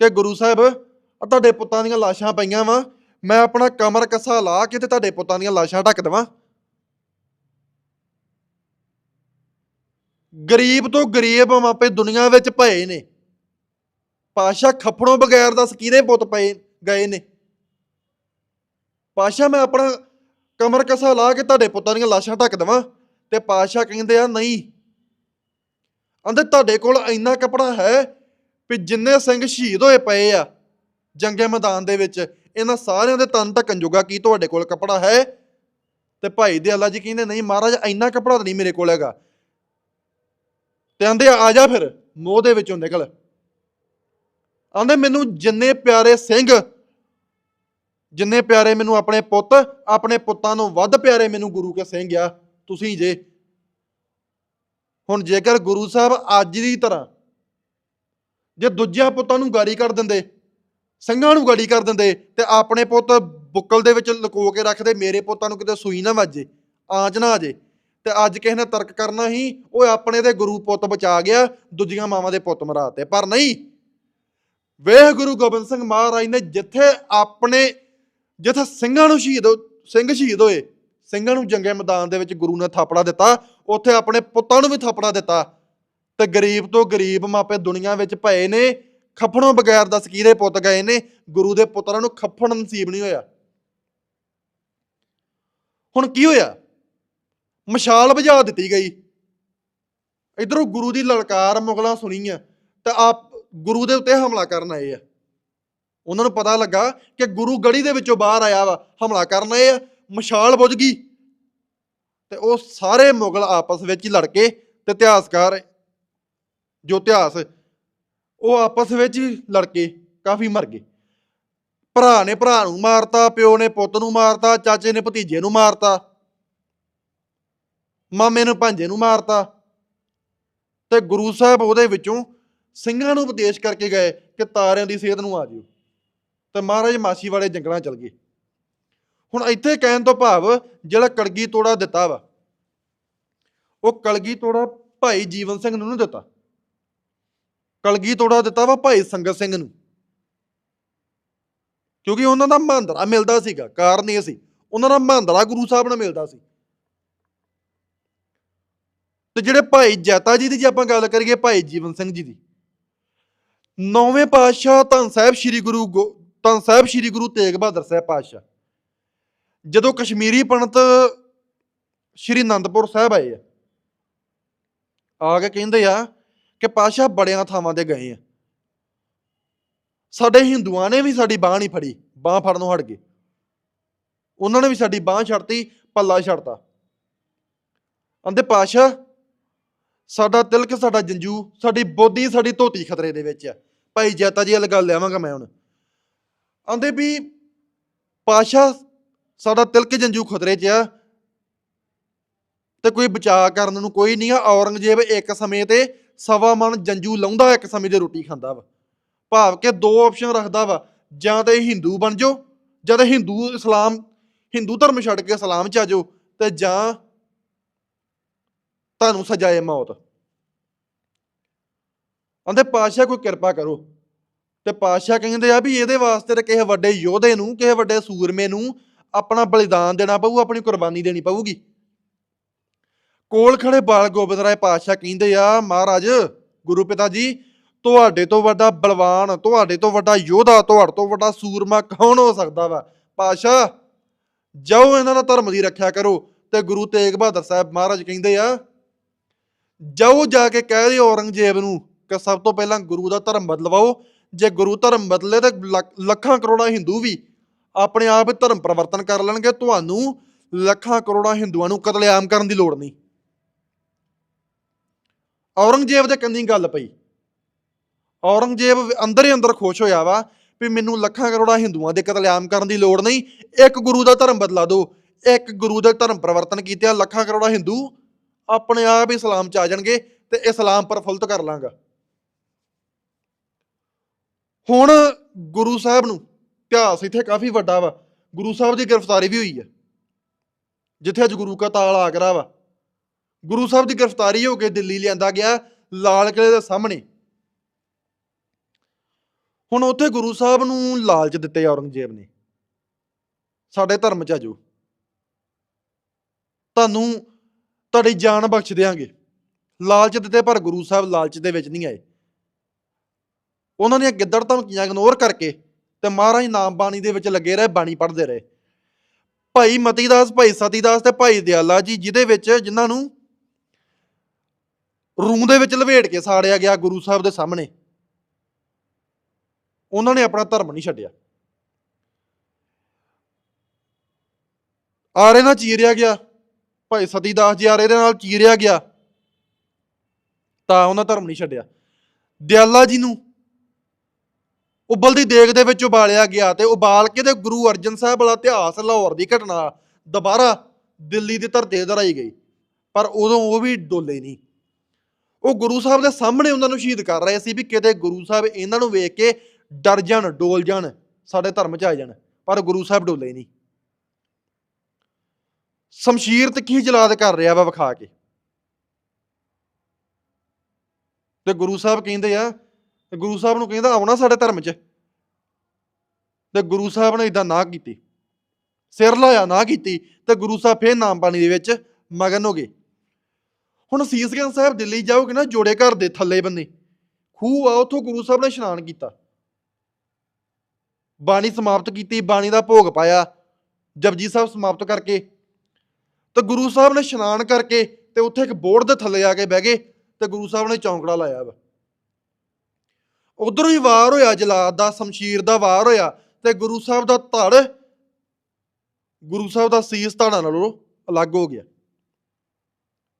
ਕਿ ਗੁਰੂ ਸਾਹਿਬ ਤੁਹਾਡੇ ਪੁੱਤਾਂ ਦੀਆਂ ਲਾਸ਼ਾਂ ਪਈਆਂ ਵਾ ਮੈਂ ਆਪਣਾ ਕਮਰ ਕੱਸਾ ਲਾ ਕੇ ਤੇ ਤੁਹਾਡੇ ਪੁੱਤਾਂ ਦੀਆਂ ਲਾਸ਼ਾਂ ਢੱਕ ਦੇਵਾਂ। ਗਰੀਬ ਤੋਂ ਗਰੀਬ ਮਾਪੇ ਦੁਨੀਆ ਵਿੱਚ ਭਏ ਨੇ। ਪਾਸ਼ਾ ਖੱਪੜੋਂ ਬਗੈਰ ਦੱਸ ਕਿਹਦੇ ਪੁੱਤ ਪਏ ਗਏ ਨੇ? ਪਾਸ਼ਾ, ਮੈਂ ਆਪਣਾ ਕਮਰ ਕਸਾ ਲਾ ਕੇ ਤੁਹਾਡੇ ਪੁੱਤਾਂ ਦੀਆਂ ਲਾਸ਼ਾਂ ਢੱਕ ਦੇਵਾਂ ਤੇ ਪਾਸ਼ਾ ਕਹਿੰਦੇ ਆ, ਨਹੀਂ। ਆਂਦੇ ਤੁਹਾਡੇ ਕੋਲ ਇੰਨਾ ਕਪੜਾ ਹੈ ਵੀ ਜਿੰਨੇ ਸਿੰਘ ਸ਼ਹੀਦ ਹੋਏ ਪਏ ਆ ਜੰਗੇ ਮੈਦਾਨ ਦੇ ਵਿੱਚ, ਇਹਨਾਂ ਸਾਰਿਆਂ ਦੇ ਤਨ ਢੱਕਣ ਜੋਗਾ ਕੀ ਤੁਹਾਡੇ ਕੋਲ ਕਪੜਾ ਹੈ? ਤੇ ਭਾਈ ਦੇ ਅੱਲਾ ਜੀ ਕਹਿੰਦੇ, ਨਹੀਂ ਮਹਾਰਾਜ, ਇੰਨਾ ਕਪੜਾ ਤਾਂ ਨਹੀਂ ਮੇਰੇ ਕੋਲ ਹੈਗਾ। ਤੇ ਆਂਦੇ ਆ ਜਾ ਫਿਰ, ਮੋਹ ਦੇ ਵਿੱਚੋਂ ਨਿਕਲ। ਆਂਦੇ, ਮੈਨੂੰ ਜਿੰਨੇ ਪਿਆਰੇ ਸਿੰਘ, ਜਿੰਨੇ ਪਿਆਰੇ ਮੈਨੂੰ ਆਪਣੇ ਪੁੱਤ, ਆਪਣੇ ਪੁੱਤਾਂ ਨੂੰ ਵੱਧ ਪਿਆਰੇ ਮੈਨੂੰ ਗੁਰੂ ਕੇ ਸਿੰਘ ਆ, ਤੁਸੀਂ ਜੇ। ਹੁਣ ਜੇਕਰ ਗੁਰੂ ਸਾਹਿਬ ਅੱਜ ਦੀ ਤਰ੍ਹਾਂ ਜੇ ਦੂਜਿਆਂ ਪੁੱਤਾਂ ਨੂੰ ਗਾੜੀ ਕਰ ਦਿੰਦੇ, ਸਿੰਘਾਂ ਨੂੰ ਗਾੜੀ ਕਰ ਦਿੰਦੇ, ਤੇ ਆਪਣੇ ਪੁੱਤ ਬੁੱਕਲ ਦੇ ਵਿੱਚ ਲੁਕੋ ਕੇ ਰੱਖਦੇ, ਮੇਰੇ ਪੁੱਤਾਂ ਨੂੰ ਕਿਤੇ ਸੂਈ ਨਾ ਵੱਜੇ, ਆਂਚ ਨਾ ਆ ਜੇ, ਤੇ ਅੱਜ ਕਿਸੇ ਨੇ ਤਰਕ ਕਰਨਾ ਹੀ ਉਹ ਆਪਣੇ ਦੇ ਗੁਰੂ ਪੁੱਤ ਬਚਾ ਗਿਆ, ਦੂਜੀਆਂ ਮਾਵਾਂ ਦੇ ਪੁੱਤ ਮਰਾਤੇ। ਪਰ ਨਹੀਂ ਵੇਹ ਗੁਰੂ ਗੋਬਿੰਦ ਸਿੰਘ ਮਹਾਰਾਜ ਨੇ ਜਿੱਥੇ ਆਪਣੇ, ਜਿੱਥੇ ਸਿੰਘਾਂ ਨੂੰ ਸ਼ਹੀਦ ਸਿੰਘ ਸ਼ਹੀਦ ਹੋਏ, ਸਿੰਘਾਂ ਨੂੰ ਜੰਗੇ ਮੈਦਾਨ ਦੇ ਵਿੱਚ ਗੁਰੂ ਨੇ ਥਾਪੜਾ ਦਿੱਤਾ, ਉੱਥੇ ਆਪਣੇ ਪੁੱਤਾਂ ਨੂੰ ਵੀ ਥਾਪੜਾ ਦਿੱਤਾ। ਤੇ ਗਰੀਬ ਤੋਂ ਗਰੀਬ ਮਾਪੇ ਦੁਨੀਆ ਵਿੱਚ ਪਏ ਨੇ, ਖੱਫਣੋਂ ਬਗੈਰ ਦੱਸ ਕਿਹਦੇ ਪੁੱਤ ਗਏ ਨੇ, ਗੁਰੂ ਦੇ ਪੁੱਤਰਾਂ ਨੂੰ ਖੱਫਣ ਨਸੀਬ ਨਹੀਂ ਹੋਇਆ। ਹੁਣ ਕੀ ਹੋਇਆ? ਮਸ਼ਾਲ ਬੁਝਾ ਦਿੱਤੀ ਗਈ। ਇਧਰੋਂ ਗੁਰੂ ਦੀ ਲਲਕਾਰ ਮੁਗਲਾਂ ਸੁਣੀ ਆ ਤੇ ਆਪ ਗੁਰੂ ਦੇ ਉੱਤੇ ਹਮਲਾ ਕਰਨ ਆਏ ਆ। ਉਹਨਾਂ ਨੂੰ ਪਤਾ ਲੱਗਾ ਕਿ ਗੁਰੂ ਗੜੀ ਦੇ ਵਿੱਚੋਂ ਬਾਹਰ ਆਇਆ ਵਾ, ਹਮਲਾ ਕਰਨ ਆਏ ਆ, ਮਸ਼ਾਲ ਬੁਝ ਗਈ। ਤੇ ਉਹ ਸਾਰੇ ਮੁਗਲ ਆਪਸ ਵਿੱਚ ਹੀ ਲੜ ਕੇ ਤੇ ਇਤਿਹਾਸਕਾਰ ਜੋ ਇਤਿਹਾਸ, ਉਹ ਆਪਸ ਵਿੱਚ ਹੀ ਲੜ ਕੇ ਕਾਫੀ ਮਰ ਗਏ। ਭਰਾ ਨੇ ਭਰਾ ਨੂੰ ਮਾਰਤਾ, ਪਿਓ ਨੇ ਪੁੱਤ ਨੂੰ ਮਾਰਤਾ, ਚਾਚੇ ਨੇ ਭਤੀਜੇ ਨੂੰ ਮਾਰਤਾ, ਮਾਮੇ ਨੂੰ ਭਾਂਜੇ ਨੂੰ ਮਾਰਤਾ। ਤੇ ਗੁਰੂ ਸਾਹਿਬ ਉਹਦੇ ਵਿੱਚੋਂ ਸਿੰਘਾਂ ਨੂੰ ਉਪਦੇਸ਼ ਕਰਕੇ ਗਏ ਕਿ ਤਾਰਿਆਂ ਦੀ ਸਿਹਤ ਨੂੰ ਆ ਜਿਓ। ਤੇ ਮਹਾਰਾਜ ਮਾਸੀ ਵਾਲੇ ਜੰਗਲਾਂ ਚਲ ਗਏ। ਹੁਣ ਇੱਥੇ ਕਹਿਣ ਤੋਂ ਭਾਵ ਜਿਹੜਾ ਕਲਗੀ ਤੋੜਾ ਦਿੱਤਾ ਵਾ, ਉਹ ਕਲਗੀ ਤੋੜਾ ਭਾਈ ਜੀਵਨ ਸਿੰਘ ਨੂੰ ਨਹੀਂ ਦਿੱਤਾ। ਕਲਗੀ ਤੋੜਾ ਦਿੱਤਾ ਵਾ ਭਾਈ ਸੰਗਤ ਸਿੰਘ ਨੂੰ। ਕਿਉਂਕਿ ਉਹਨਾਂ ਦਾ ਮਹਾਂਦਰਾ ਮਿਲਦਾ ਸੀਗਾ, ਕਾਰਨ ਇਹ ਸੀ, ਉਹਨਾਂ ਦਾ ਮਹਾਂਦਰਾ ਗੁਰੂ ਸਾਹਿਬ ਨਾਲ ਮਿਲਦਾ ਸੀ। ਤੇ ਜਿਹੜੇ ਭਾਈ ਜੈਤਾ ਜੀ ਦੀ ਜੇ ਆਪਾਂ ਗੱਲ ਕਰੀਏ, ਭਾਈ ਜੀਵਨ ਸਿੰਘ ਜੀ ਦੀ ਨੌਵੇਂ ਪਾਤਸ਼ਾਹ ਧੰਨ ਸਾਹਿਬ ਸ੍ਰੀ ਗੁਰੂ ਗੋ- ਧੰਨ ਸਾਹਿਬ ਸ੍ਰੀ ਗੁਰੂ ਤੇਗ ਬਹਾਦਰ ਸਾਹਿਬ ਪਾਤਸ਼ਾਹ। ਜਦੋਂ ਕਸ਼ਮੀਰੀ ਪੰਡਤ ਸ੍ਰੀ ਅਨੰਦਪੁਰ ਸਾਹਿਬ ਆਏ ਆ ਆ ਕੇ ਕਹਿੰਦੇ ਆ ਕਿ ਪਾਤਸ਼ਾਹ ਬੜਿਆਂ ਥਾਵਾਂ ਤੇ ਗਏ ਆ। ਸਾਡੇ ਹਿੰਦੂਆਂ ਨੇ ਵੀ ਸਾਡੀ ਬਾਹ ਨਹੀਂ ਫੜੀ, ਬਾਹ ਫੜਨੋਂ ਹਟ ਗਏ। ਉਹਨਾਂ ਨੇ ਵੀ ਸਾਡੀ ਬਾਹ ਛੱਡਤੀ, ਪੱਲਾ ਛੱਡਤਾ। ਅੰਦੇ ਪਾਸ਼ਾ ਸਾਡਾ ਤਿਲਕ, ਸਾਡਾ ਜੰਜੂ, ਸਾਡੀ ਬੋਦੀ, ਸਾਡੀ ਧੋਤੀ ਖਤਰੇ ਦੇ ਵਿੱਚ ਆ। ਭਾਈ ਜੈਤਾ ਜੀ ਵਾਲੀ ਗੱਲ ਲਿਆਵਾਂਗਾ ਮੈਂ ਹੁਣ। ਆਂਦੇ ਵੀ ਪਾਸ਼ਾ ਸਾਡਾ ਤਿਲਕ, ਜੰਜੂ ਖਤਰੇ 'ਚ ਆ। ਤੇ ਕੋਈ ਬਚਾਅ ਕਰਨ ਨੂੰ ਕੋਈ ਨਹੀਂ ਆ। ਔਰੰਗਜ਼ੇਬ ਇੱਕ ਸਮੇਂ ਤੇ ਸਵਾ ਮਨ ਜੰਜੂ ਲਾਉਂਦਾ, ਇੱਕ ਸਮੇਂ ਤੇ ਰੋਟੀ ਖਾਂਦਾ ਵਾ। ਭਾਵ ਕਿ ਦੋ ਆਪਸ਼ਨ ਰੱਖਦਾ ਵਾ। ਜਾਂ ਤੇ ਹਿੰਦੂ ਬਣ ਜਾਓ, ਜਾਂ ਤੇ ਹਿੰਦੂ ਇਸਲਾਮ, ਹਿੰਦੂ ਧਰਮ ਛੱਡ ਕੇ ਇਸਲਾਮ ਚ ਆ ਜਾਓ, ਤੇ ਜਾਂ ਤੁਹਾਨੂੰ ਸਜਾਏ ਮੌਤ। ਆਂਦੇ ਪਾਤਸ਼ਾਹ, ਕੋਈ ਕਿਰਪਾ ਕਰੋ। ਤੇ ਪਾਤਸ਼ਾਹ ਕਹਿੰਦੇ ਆ ਵੀ ਇਹਦੇ ਵਾਸਤੇ ਤੇ ਕਿਸੇ ਵੱਡੇ ਯੋਧੇ ਨੂੰ, ਕਿਸੇ ਵੱਡੇ ਸੂਰਮੇ ਨੂੰ ਆਪਣਾ ਬਲੀਦਾਨ ਦੇਣਾ ਪਊ, ਆਪਣੀ ਕੁਰਬਾਨੀ ਦੇਣੀ ਪਊਗੀ। ਕੋਲ ਖੜੇ ਬਾਲ ਗੋਬਿੰਦ ਰਾਏ ਪਾਤਸ਼ਾਹ ਕਹਿੰਦੇ ਆ, ਮਹਾਰਾਜ, ਗੁਰੂ ਪਿਤਾ ਜੀ, ਤੁਹਾਡੇ ਤੋਂ ਵੱਡਾ ਬਲਵਾਨ, ਤੁਹਾਡੇ ਤੋਂ ਵੱਡਾ ਯੋਧਾ, ਤੁਹਾਡੇ ਤੋਂ ਵੱਡਾ ਸੂਰਮਾ ਕੌਣ ਹੋ ਸਕਦਾ ਵਾ? ਪਾਤਸ਼ਾਹ, ਜਾਓ ਇਹਨਾਂ ਦਾ ਧਰਮ ਦੀ ਰੱਖਿਆ ਕਰੋ। ਤੇ ਗੁਰੂ ਤੇਗ ਬਹਾਦਰ ਸਾਹਿਬ ਮਹਾਰਾਜ ਕਹਿੰਦੇ ਆ ਜਾਓ ਜਾ ਕੇ ਕਹਿ ਦਿਓ ਔਰੰਗਜ਼ੇਬ ਨੂੰ ਕਿ ਸਭ ਤੋਂ ਪਹਿਲਾਂ ਗੁਰੂ ਦਾ ਧਰਮ ਬਦਲਵਾਓ। ਜੇ ਗੁਰੂ ਧਰਮ ਬਦਲੇ ਤਾਂ ਲੱਖ- ਲੱਖਾਂ ਕਰੋੜਾਂ ਹਿੰਦੂ ਵੀ ਆਪਣੇ ਆਪ ਧਰਮ ਪਰਿਵਰਤਨ ਕਰ ਲੈਣਗੇ। ਤੁਹਾਨੂੰ ਲੱਖਾਂ ਕਰੋੜਾਂ ਹਿੰਦੂਆਂ ਨੂੰ ਕਤਲੇਆਮ ਕਰਨ ਦੀ ਲੋੜ ਨਹੀਂ। ਔਰੰਗਜ਼ੇਬ ਦੇ ਕੰਨੀ ਗੱਲ ਪਈ। ਔਰੰਗਜ਼ੇਬ ਅੰਦਰ ਹੀ ਅੰਦਰ ਖੁਸ਼ ਹੋਇਆ ਵਾ ਵੀ ਮੈਨੂੰ ਲੱਖਾਂ ਕਰੋੜਾਂ ਹਿੰਦੂਆਂ ਦੇ ਕਤਲੇਆਮ ਕਰਨ ਦੀ ਲੋੜ ਨਹੀਂ। ਇੱਕ ਗੁਰੂ ਦਾ ਧਰਮ ਬਦਲਾ ਦਿਓ। ਇੱਕ ਗੁਰੂ ਦਾ ਧਰਮ ਪਰਿਵਰਤਨ ਕੀਤਿਆ ਲੱਖਾਂ ਕਰੋੜਾਂ ਹਿੰਦੂ ਆਪਣੇ ਆਪ ਹੀ ਇਸਲਾਮ ਚ ਆ ਜਾਣਗੇ ਤੇ ਇਸਲਾਮ ਪ੍ਰਫੁੱਲਤ ਕਰ ਲਾਂਗਾ। ਹੁਣ ਗੁਰੂ ਸਾਹਿਬ ਨੂੰ ਇਤਿਹਾਸ ਇੱਥੇ ਕਾਫੀ ਵੱਡਾ ਵਾ। ਗੁਰੂ ਸਾਹਿਬ ਦੀ ਗ੍ਰਿਫਤਾਰੀ ਵੀ ਹੋਈ ਹੈ ਜਿੱਥੇ ਅੱਜ ਗੁਰੂ ਕਾ ਤਾਲ ਆਗਰਾ ਵਾ। ਗੁਰੂ ਸਾਹਿਬ ਦੀ ਗ੍ਰਿਫਤਾਰੀ ਹੋ ਕੇ ਦਿੱਲੀ ਲਿਆਂਦਾ ਗਿਆ ਲਾਲ ਕਿਲੇ ਦੇ ਸਾਹਮਣੇ। ਹੁਣ ਉੱਥੇ ਗੁਰੂ ਸਾਹਿਬ ਨੂੰ ਲਾਲਚ ਦਿੱਤੇ ਔਰੰਗਜ਼ੇਬ ਨੇ। ਸਾਡੇ ਧਰਮ ਚ ਆਜੋ ਤੁਹਾਨੂੰ ਤੁਹਾਡੀ ਜਾਨ ਬਖਸ਼ ਦਿਆਂਗੇ। ਲਾਲਚ ਦਿੱਤੇ ਪਰ ਗੁਰੂ ਸਾਹਿਬ ਲਾਲਚ ਦੇ ਵਿੱਚ ਨਹੀਂ ਆਏ। ਉਹਨਾਂ ਦੀਆਂ ਗਿੱਦੜ ਧਮਕੀਆਂ ਇਗਨੋਰ ਕਰਕੇ ਤੇ ਮਹਾਰਾਜ ਨਾਮ ਬਾਣੀ ਦੇ ਵਿੱਚ ਲੱਗੇ ਰਹੇ, ਬਾਣੀ ਪੜ੍ਹਦੇ ਰਹੇ। ਭਾਈ ਮਤੀਦਾਸ, ਭਾਈ ਸਤੀਦਾਸ ਤੇ ਭਾਈ ਦਿਆਲਾ ਜੀ, ਜਿਹਦੇ ਵਿੱਚ ਜਿਨ੍ਹਾਂ ਨੂੰ ਰੂਹ ਦੇ ਵਿੱਚ ਲਵੇਟ ਕੇ ਸਾੜਿਆ ਗਿਆ ਗੁਰੂ ਸਾਹਿਬ ਦੇ ਸਾਹਮਣੇ, ਉਹਨਾਂ ਨੇ ਆਪਣਾ ਧਰਮ ਨਹੀਂ ਛੱਡਿਆ। ਆਰੇ ਨਾਲ ਚੀਰਿਆ ਗਿਆ। ਭਾਈ ਸਤੀਦਾਸ ਜੀ ਆਰੇ ਦੇ ਨਾਲ ਚੀਰਿਆ ਗਿਆ। ਤਾਂ ਉਹਨਾਂ ਧਰਮ ਨਹੀਂ ਛੱਡਿਆ। ਦਿਆਲਾ ਜੀ ਨੂੰ ਉਬਲਦੀ ਦੇਗ ਦੇ ਵਿੱਚ ਉਬਾਲਿਆ ਗਿਆ ਤੇ ਉਬਾਲ ਕੇ ਤੇ ਗੁਰੂ ਅਰਜਨ ਸਾਹਿਬ ਵਾਲਾ ਇਤਿਹਾਸ ਲਾਹੌਰ ਦੀ ਘਟਨਾ ਦੁਬਾਰਾ ਦਿੱਲੀ ਦੀ ਧਰਤੀ ਤੇ ਦਰਾਈ ਗਈ। ਪਰ ਉਦੋਂ ਉਹ ਵੀ ਡੋਲੇ ਨਹੀਂ। ਉਹ ਗੁਰੂ ਸਾਹਿਬ ਦੇ ਸਾਹਮਣੇ ਉਹਨਾਂ ਨੂੰ ਸ਼ਹੀਦ ਕਰ ਰਹੇ ਸੀ ਵੀ ਕਿਤੇ ਗੁਰੂ ਸਾਹਿਬ ਇਹਨਾਂ ਨੂੰ ਵੇਖ ਕੇ ਡਰ ਜਾਣ, ਡੋਲ ਜਾਣ, ਸਾਡੇ ਧਰਮ 'ਚ ਆ ਜਾਣ। ਪਰ ਗੁਰੂ ਸਾਹਿਬ ਡੋਲੇ ਨਹੀਂ। ਸ਼ਮਸ਼ੀਰ ਤੇ ਕੀ ਜਲਾਦ ਕਰ ਰਿਹਾ ਵਾ ਵਿਖਾ ਕੇ? ਤੇ ਗੁਰੂ ਸਾਹਿਬ ਕਹਿੰਦੇ ਆ ਗੁਰੂ ਸਾਹਿਬ ਨੂੰ ਕਹਿੰਦਾ ਆਉਣਾ ਸਾਡੇ ਧਰਮ 'ਚ। ਤੇ ਗੁਰੂ ਸਾਹਿਬ ਨੇ ਇਦਾਂ ਨਾ ਕੀਤੀ। ਸਿਰ ਲਾਇਆ ਨਾ ਕੀਤੀ। ਤੇ ਗੁਰੂ ਸਾਹਿਬ ਫੇਰ ਨਾਮ ਬਾਣੀ ਦੇ ਵਿੱਚ ਮਗਨ ਹੋ ਗਏ। ਹੁਣ ਸੀਸਗੰਜ ਸਾਹਿਬ ਦਿੱਲੀ ਜਾਓਗੇ ਨਾ, ਜੋੜੇ ਘਰ ਦੇ ਥੱਲੇ ਬੰਨੇ। ਖੂਹ ਆ, ਉੱਥੋਂ ਗੁਰੂ ਸਾਹਿਬ ਨੇ ਇਸ਼ਨਾਨ ਕੀਤਾ। ਬਾਣੀ ਸਮਾਪਤ ਕੀਤੀ, ਬਾਣੀ ਦਾ ਭੋਗ ਪਾਇਆ। ਜਪਜੀ ਸਾਹਿਬ ਸਮਾਪਤ ਕਰਕੇ ਤੇ ਗੁਰੂ ਸਾਹਿਬ ਨੇ ਇਸ਼ਨਾਨ ਕਰਕੇ ਤੇ ਉੱਥੇ ਇੱਕ ਬੋਰਡ ਦੇ ਥੱਲੇ ਆ ਕੇ ਬਹਿ ਗਏ ਤੇ ਗੁਰੂ ਸਾਹਿਬ ਨੇ ਚੌਂਕੜਾ ਲਾਇਆ ਵਾ। ਉਧਰੋਂ ਹੀ ਵਾਰ ਹੋਇਆ, ਜਲਾਦ ਦਾ, ਸ਼ਮਸ਼ੀਰ ਦਾ ਵਾਰ ਹੋਇਆ ਤੇ ਗੁਰੂ ਸਾਹਿਬ ਦਾ ਧੜ, ਗੁਰੂ ਸਾਹਿਬ ਦਾ ਸੀਸ ਧੜਾਂ ਨਾਲੋਂ ਅਲੱਗ ਹੋ ਗਿਆ।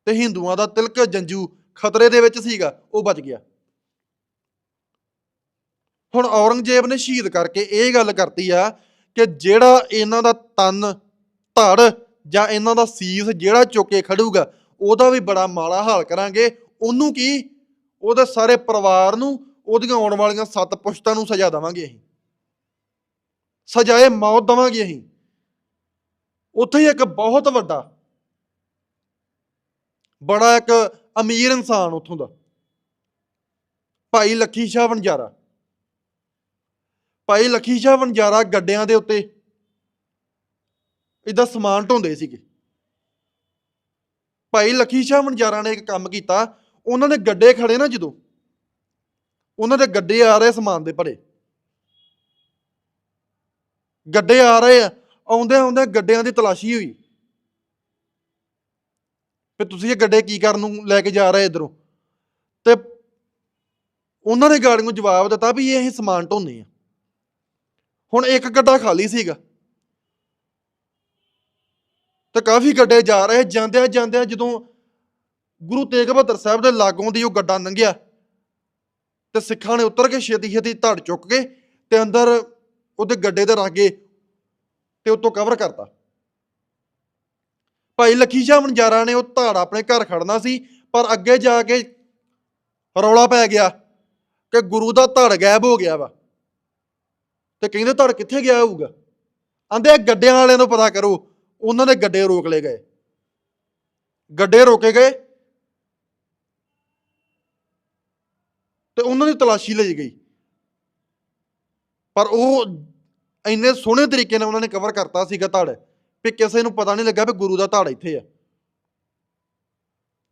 ਤੇ ਹਿੰਦੂਆਂ ਦਾ ਤਿਲਕ ਜੰਜੂ ਖਤਰੇ ਦੇ ਵਿੱਚ ਸੀਗਾ, ਉਹ ਬਚ ਗਿਆ। ਹੁਣ ਔਰੰਗਜ਼ੇਬ ਨੇ ਸ਼ਹੀਦ ਕਰਕੇ ਇਹ ਗੱਲ ਕਰਤੀ ਆ ਕਿ ਜਿਹੜਾ ਇਹਨਾਂ ਦਾ ਤਨ, ਧੜ ਜਾਂ ਇਹਨਾਂ ਦਾ ਸੀਸ ਜਿਹੜਾ ਚੁੱਕ ਕੇ ਖੜੂਗਾ, ਉਹਦਾ ਵੀ ਬੜਾ ਮਾੜਾ ਹਾਲ ਕਰਾਂਗੇ। ਉਹਨੂੰ ਕੀ? ਉਹਦੇ ਸਾਰੇ ਪਰਿਵਾਰ ਨੂੰ, ਉਹਦੀਆਂ ਆਉਣ ਵਾਲੀਆਂ ਸੱਤ ਪੁਸ਼ਤਾਂ ਨੂੰ ਸਜ਼ਾ ਦੇਵਾਂਗੇ ਅਸੀਂ। ਸਜ਼ਾਏ ਮੌਤ ਦੇਵਾਂਗੇ ਅਸੀਂ। ਉੱਥੇ ਹੀ ਇੱਕ ਬਹੁਤ ਵੱਡਾ, ਬੜਾ ਇੱਕ ਅਮੀਰ ਇਨਸਾਨ ਉੱਥੋਂ ਦਾ, ਭਾਈ ਲੱਖੀ ਸ਼ਾਹ ਵਣਜਾਰਾ। ਭਾਈ ਲੱਖੀ ਸ਼ਾਹ ਵਣਜਾਰਾ ਗੱਡਿਆਂ ਦੇ ਉੱਤੇ ਇਦਾਂ ਸਮਾਨ ਢੋਂਦੇ ਸੀਗੇ। ਭਾਈ ਲਖੀ ਸ਼ਾਹ ਵਣਜਾਰਾ ਨੇ ਇੱਕ ਕੰਮ ਕੀਤਾ, ਉਹਨਾਂ ਦੇ ਗੱਡੇ ਖੜੇ ਨਾ ਜਦੋਂ। ਉਹਨਾਂ ਦੇ ਗੱਡੇ ਆ ਰਹੇ ਸਮਾਨ ਦੇ ਭਰੇ। ਗੱਡੇ ਆ ਰਹੇ ਆ ਆਉਂਦੇ ਆਉਂਦੇ ਗੱਡਿਆਂ ਦੀ ਤਲਾਸ਼ੀ ਹੋਈ। ਵੀ ਤੁਸੀਂ ਇਹ ਗੱਡੇ ਕੀ ਕਰਨ ਨੂੰ ਲੈ ਕੇ ਜਾ ਰਹੇ ਇਧਰੋਂ? ਤੇ ਉਹਨਾਂ ਨੇ ਗਾੜੀ ਨੂੰ ਜਵਾਬ ਦਿੱਤਾ ਵੀ ਇਹ ਸਮਾਨ ਢੋਨੇ ਆ। ਹੁਣ ਇੱਕ ਗੱਡਾ ਖਾਲੀ ਸੀਗਾ। ਤਾਂ ਕਾਫੀ ਗੱਡੇ ਜਾ ਰਹੇ, ਜਾਂਦਿਆਂ ਜਾਂਦਿਆਂ ਜਦੋਂ ਗੁਰੂ ਤੇਗ ਬਹਾਦਰ ਸਾਹਿਬ ਦੇ ਲਾਗੋਂ ਦੀ ਉਹ ਗੱਡਾ ਲੰਘਿਆ, ਤੇ ਸਿੱਖਾਂ ਨੇ ਉਤਰ ਕੇ ਛੇਤੀ ਛੇਤੀ ਧੜ ਚੁੱਕ ਕੇ ਤੇ ਅੰਦਰ ਉਹਦੇ ਗੱਡੇ ਤੇ ਰੱਖ ਗਏ ਤੇ ਉਤੋਂ ਕਵਰ ਕਰਤਾ। ਭਾਈ ਲੱਖੀ ਸ਼ਾਹ ਮਨਜਾਰਾ ਨੇ ਉਹ ਧੜ ਆਪਣੇ ਘਰ ਖੜਨਾ ਸੀ, ਪਰ ਅੱਗੇ ਜਾ ਕੇ ਰੌਲਾ ਪੈ ਗਿਆ ਕਿ ਗੁਰੂ ਦਾ ਧੜ ਗਾਇਬ ਹੋ ਗਿਆ ਵਾ। ਤੇ ਕਹਿੰਦੇ ਧੜ ਕਿੱਥੇ ਗਿਆ ਹੋਊਗਾ? ਆਂਦੇ ਗੱਡਿਆਂ ਵਾਲਿਆਂ ਨੂੰ ਪਤਾ ਕਰੋ ਉਹਨਾਂ ਦੇ ਗੱਡੇ ਰੋਕ ਲਏ ਗਏ। ਗੱਡੇ ਰੋਕੇ ਗਏ ਤੇ ਉਹਨਾਂ ਦੀ ਤਲਾਸ਼ੀ ਲਈ ਗਈ। ਪਰ ਉਹ ਇੰਨੇ ਸੋਹਣੇ ਤਰੀਕੇ ਨਾਲ ਉਹਨਾਂ ਨੇ ਕਵਰ ਕਰਤਾ ਸੀਗਾ ਧੜ ਵੀ ਕਿਸੇ ਨੂੰ ਪਤਾ ਨਹੀਂ ਲੱਗਾ ਵੀ ਗੁਰੂ ਦਾ ਧੜ ਇੱਥੇ ਆ।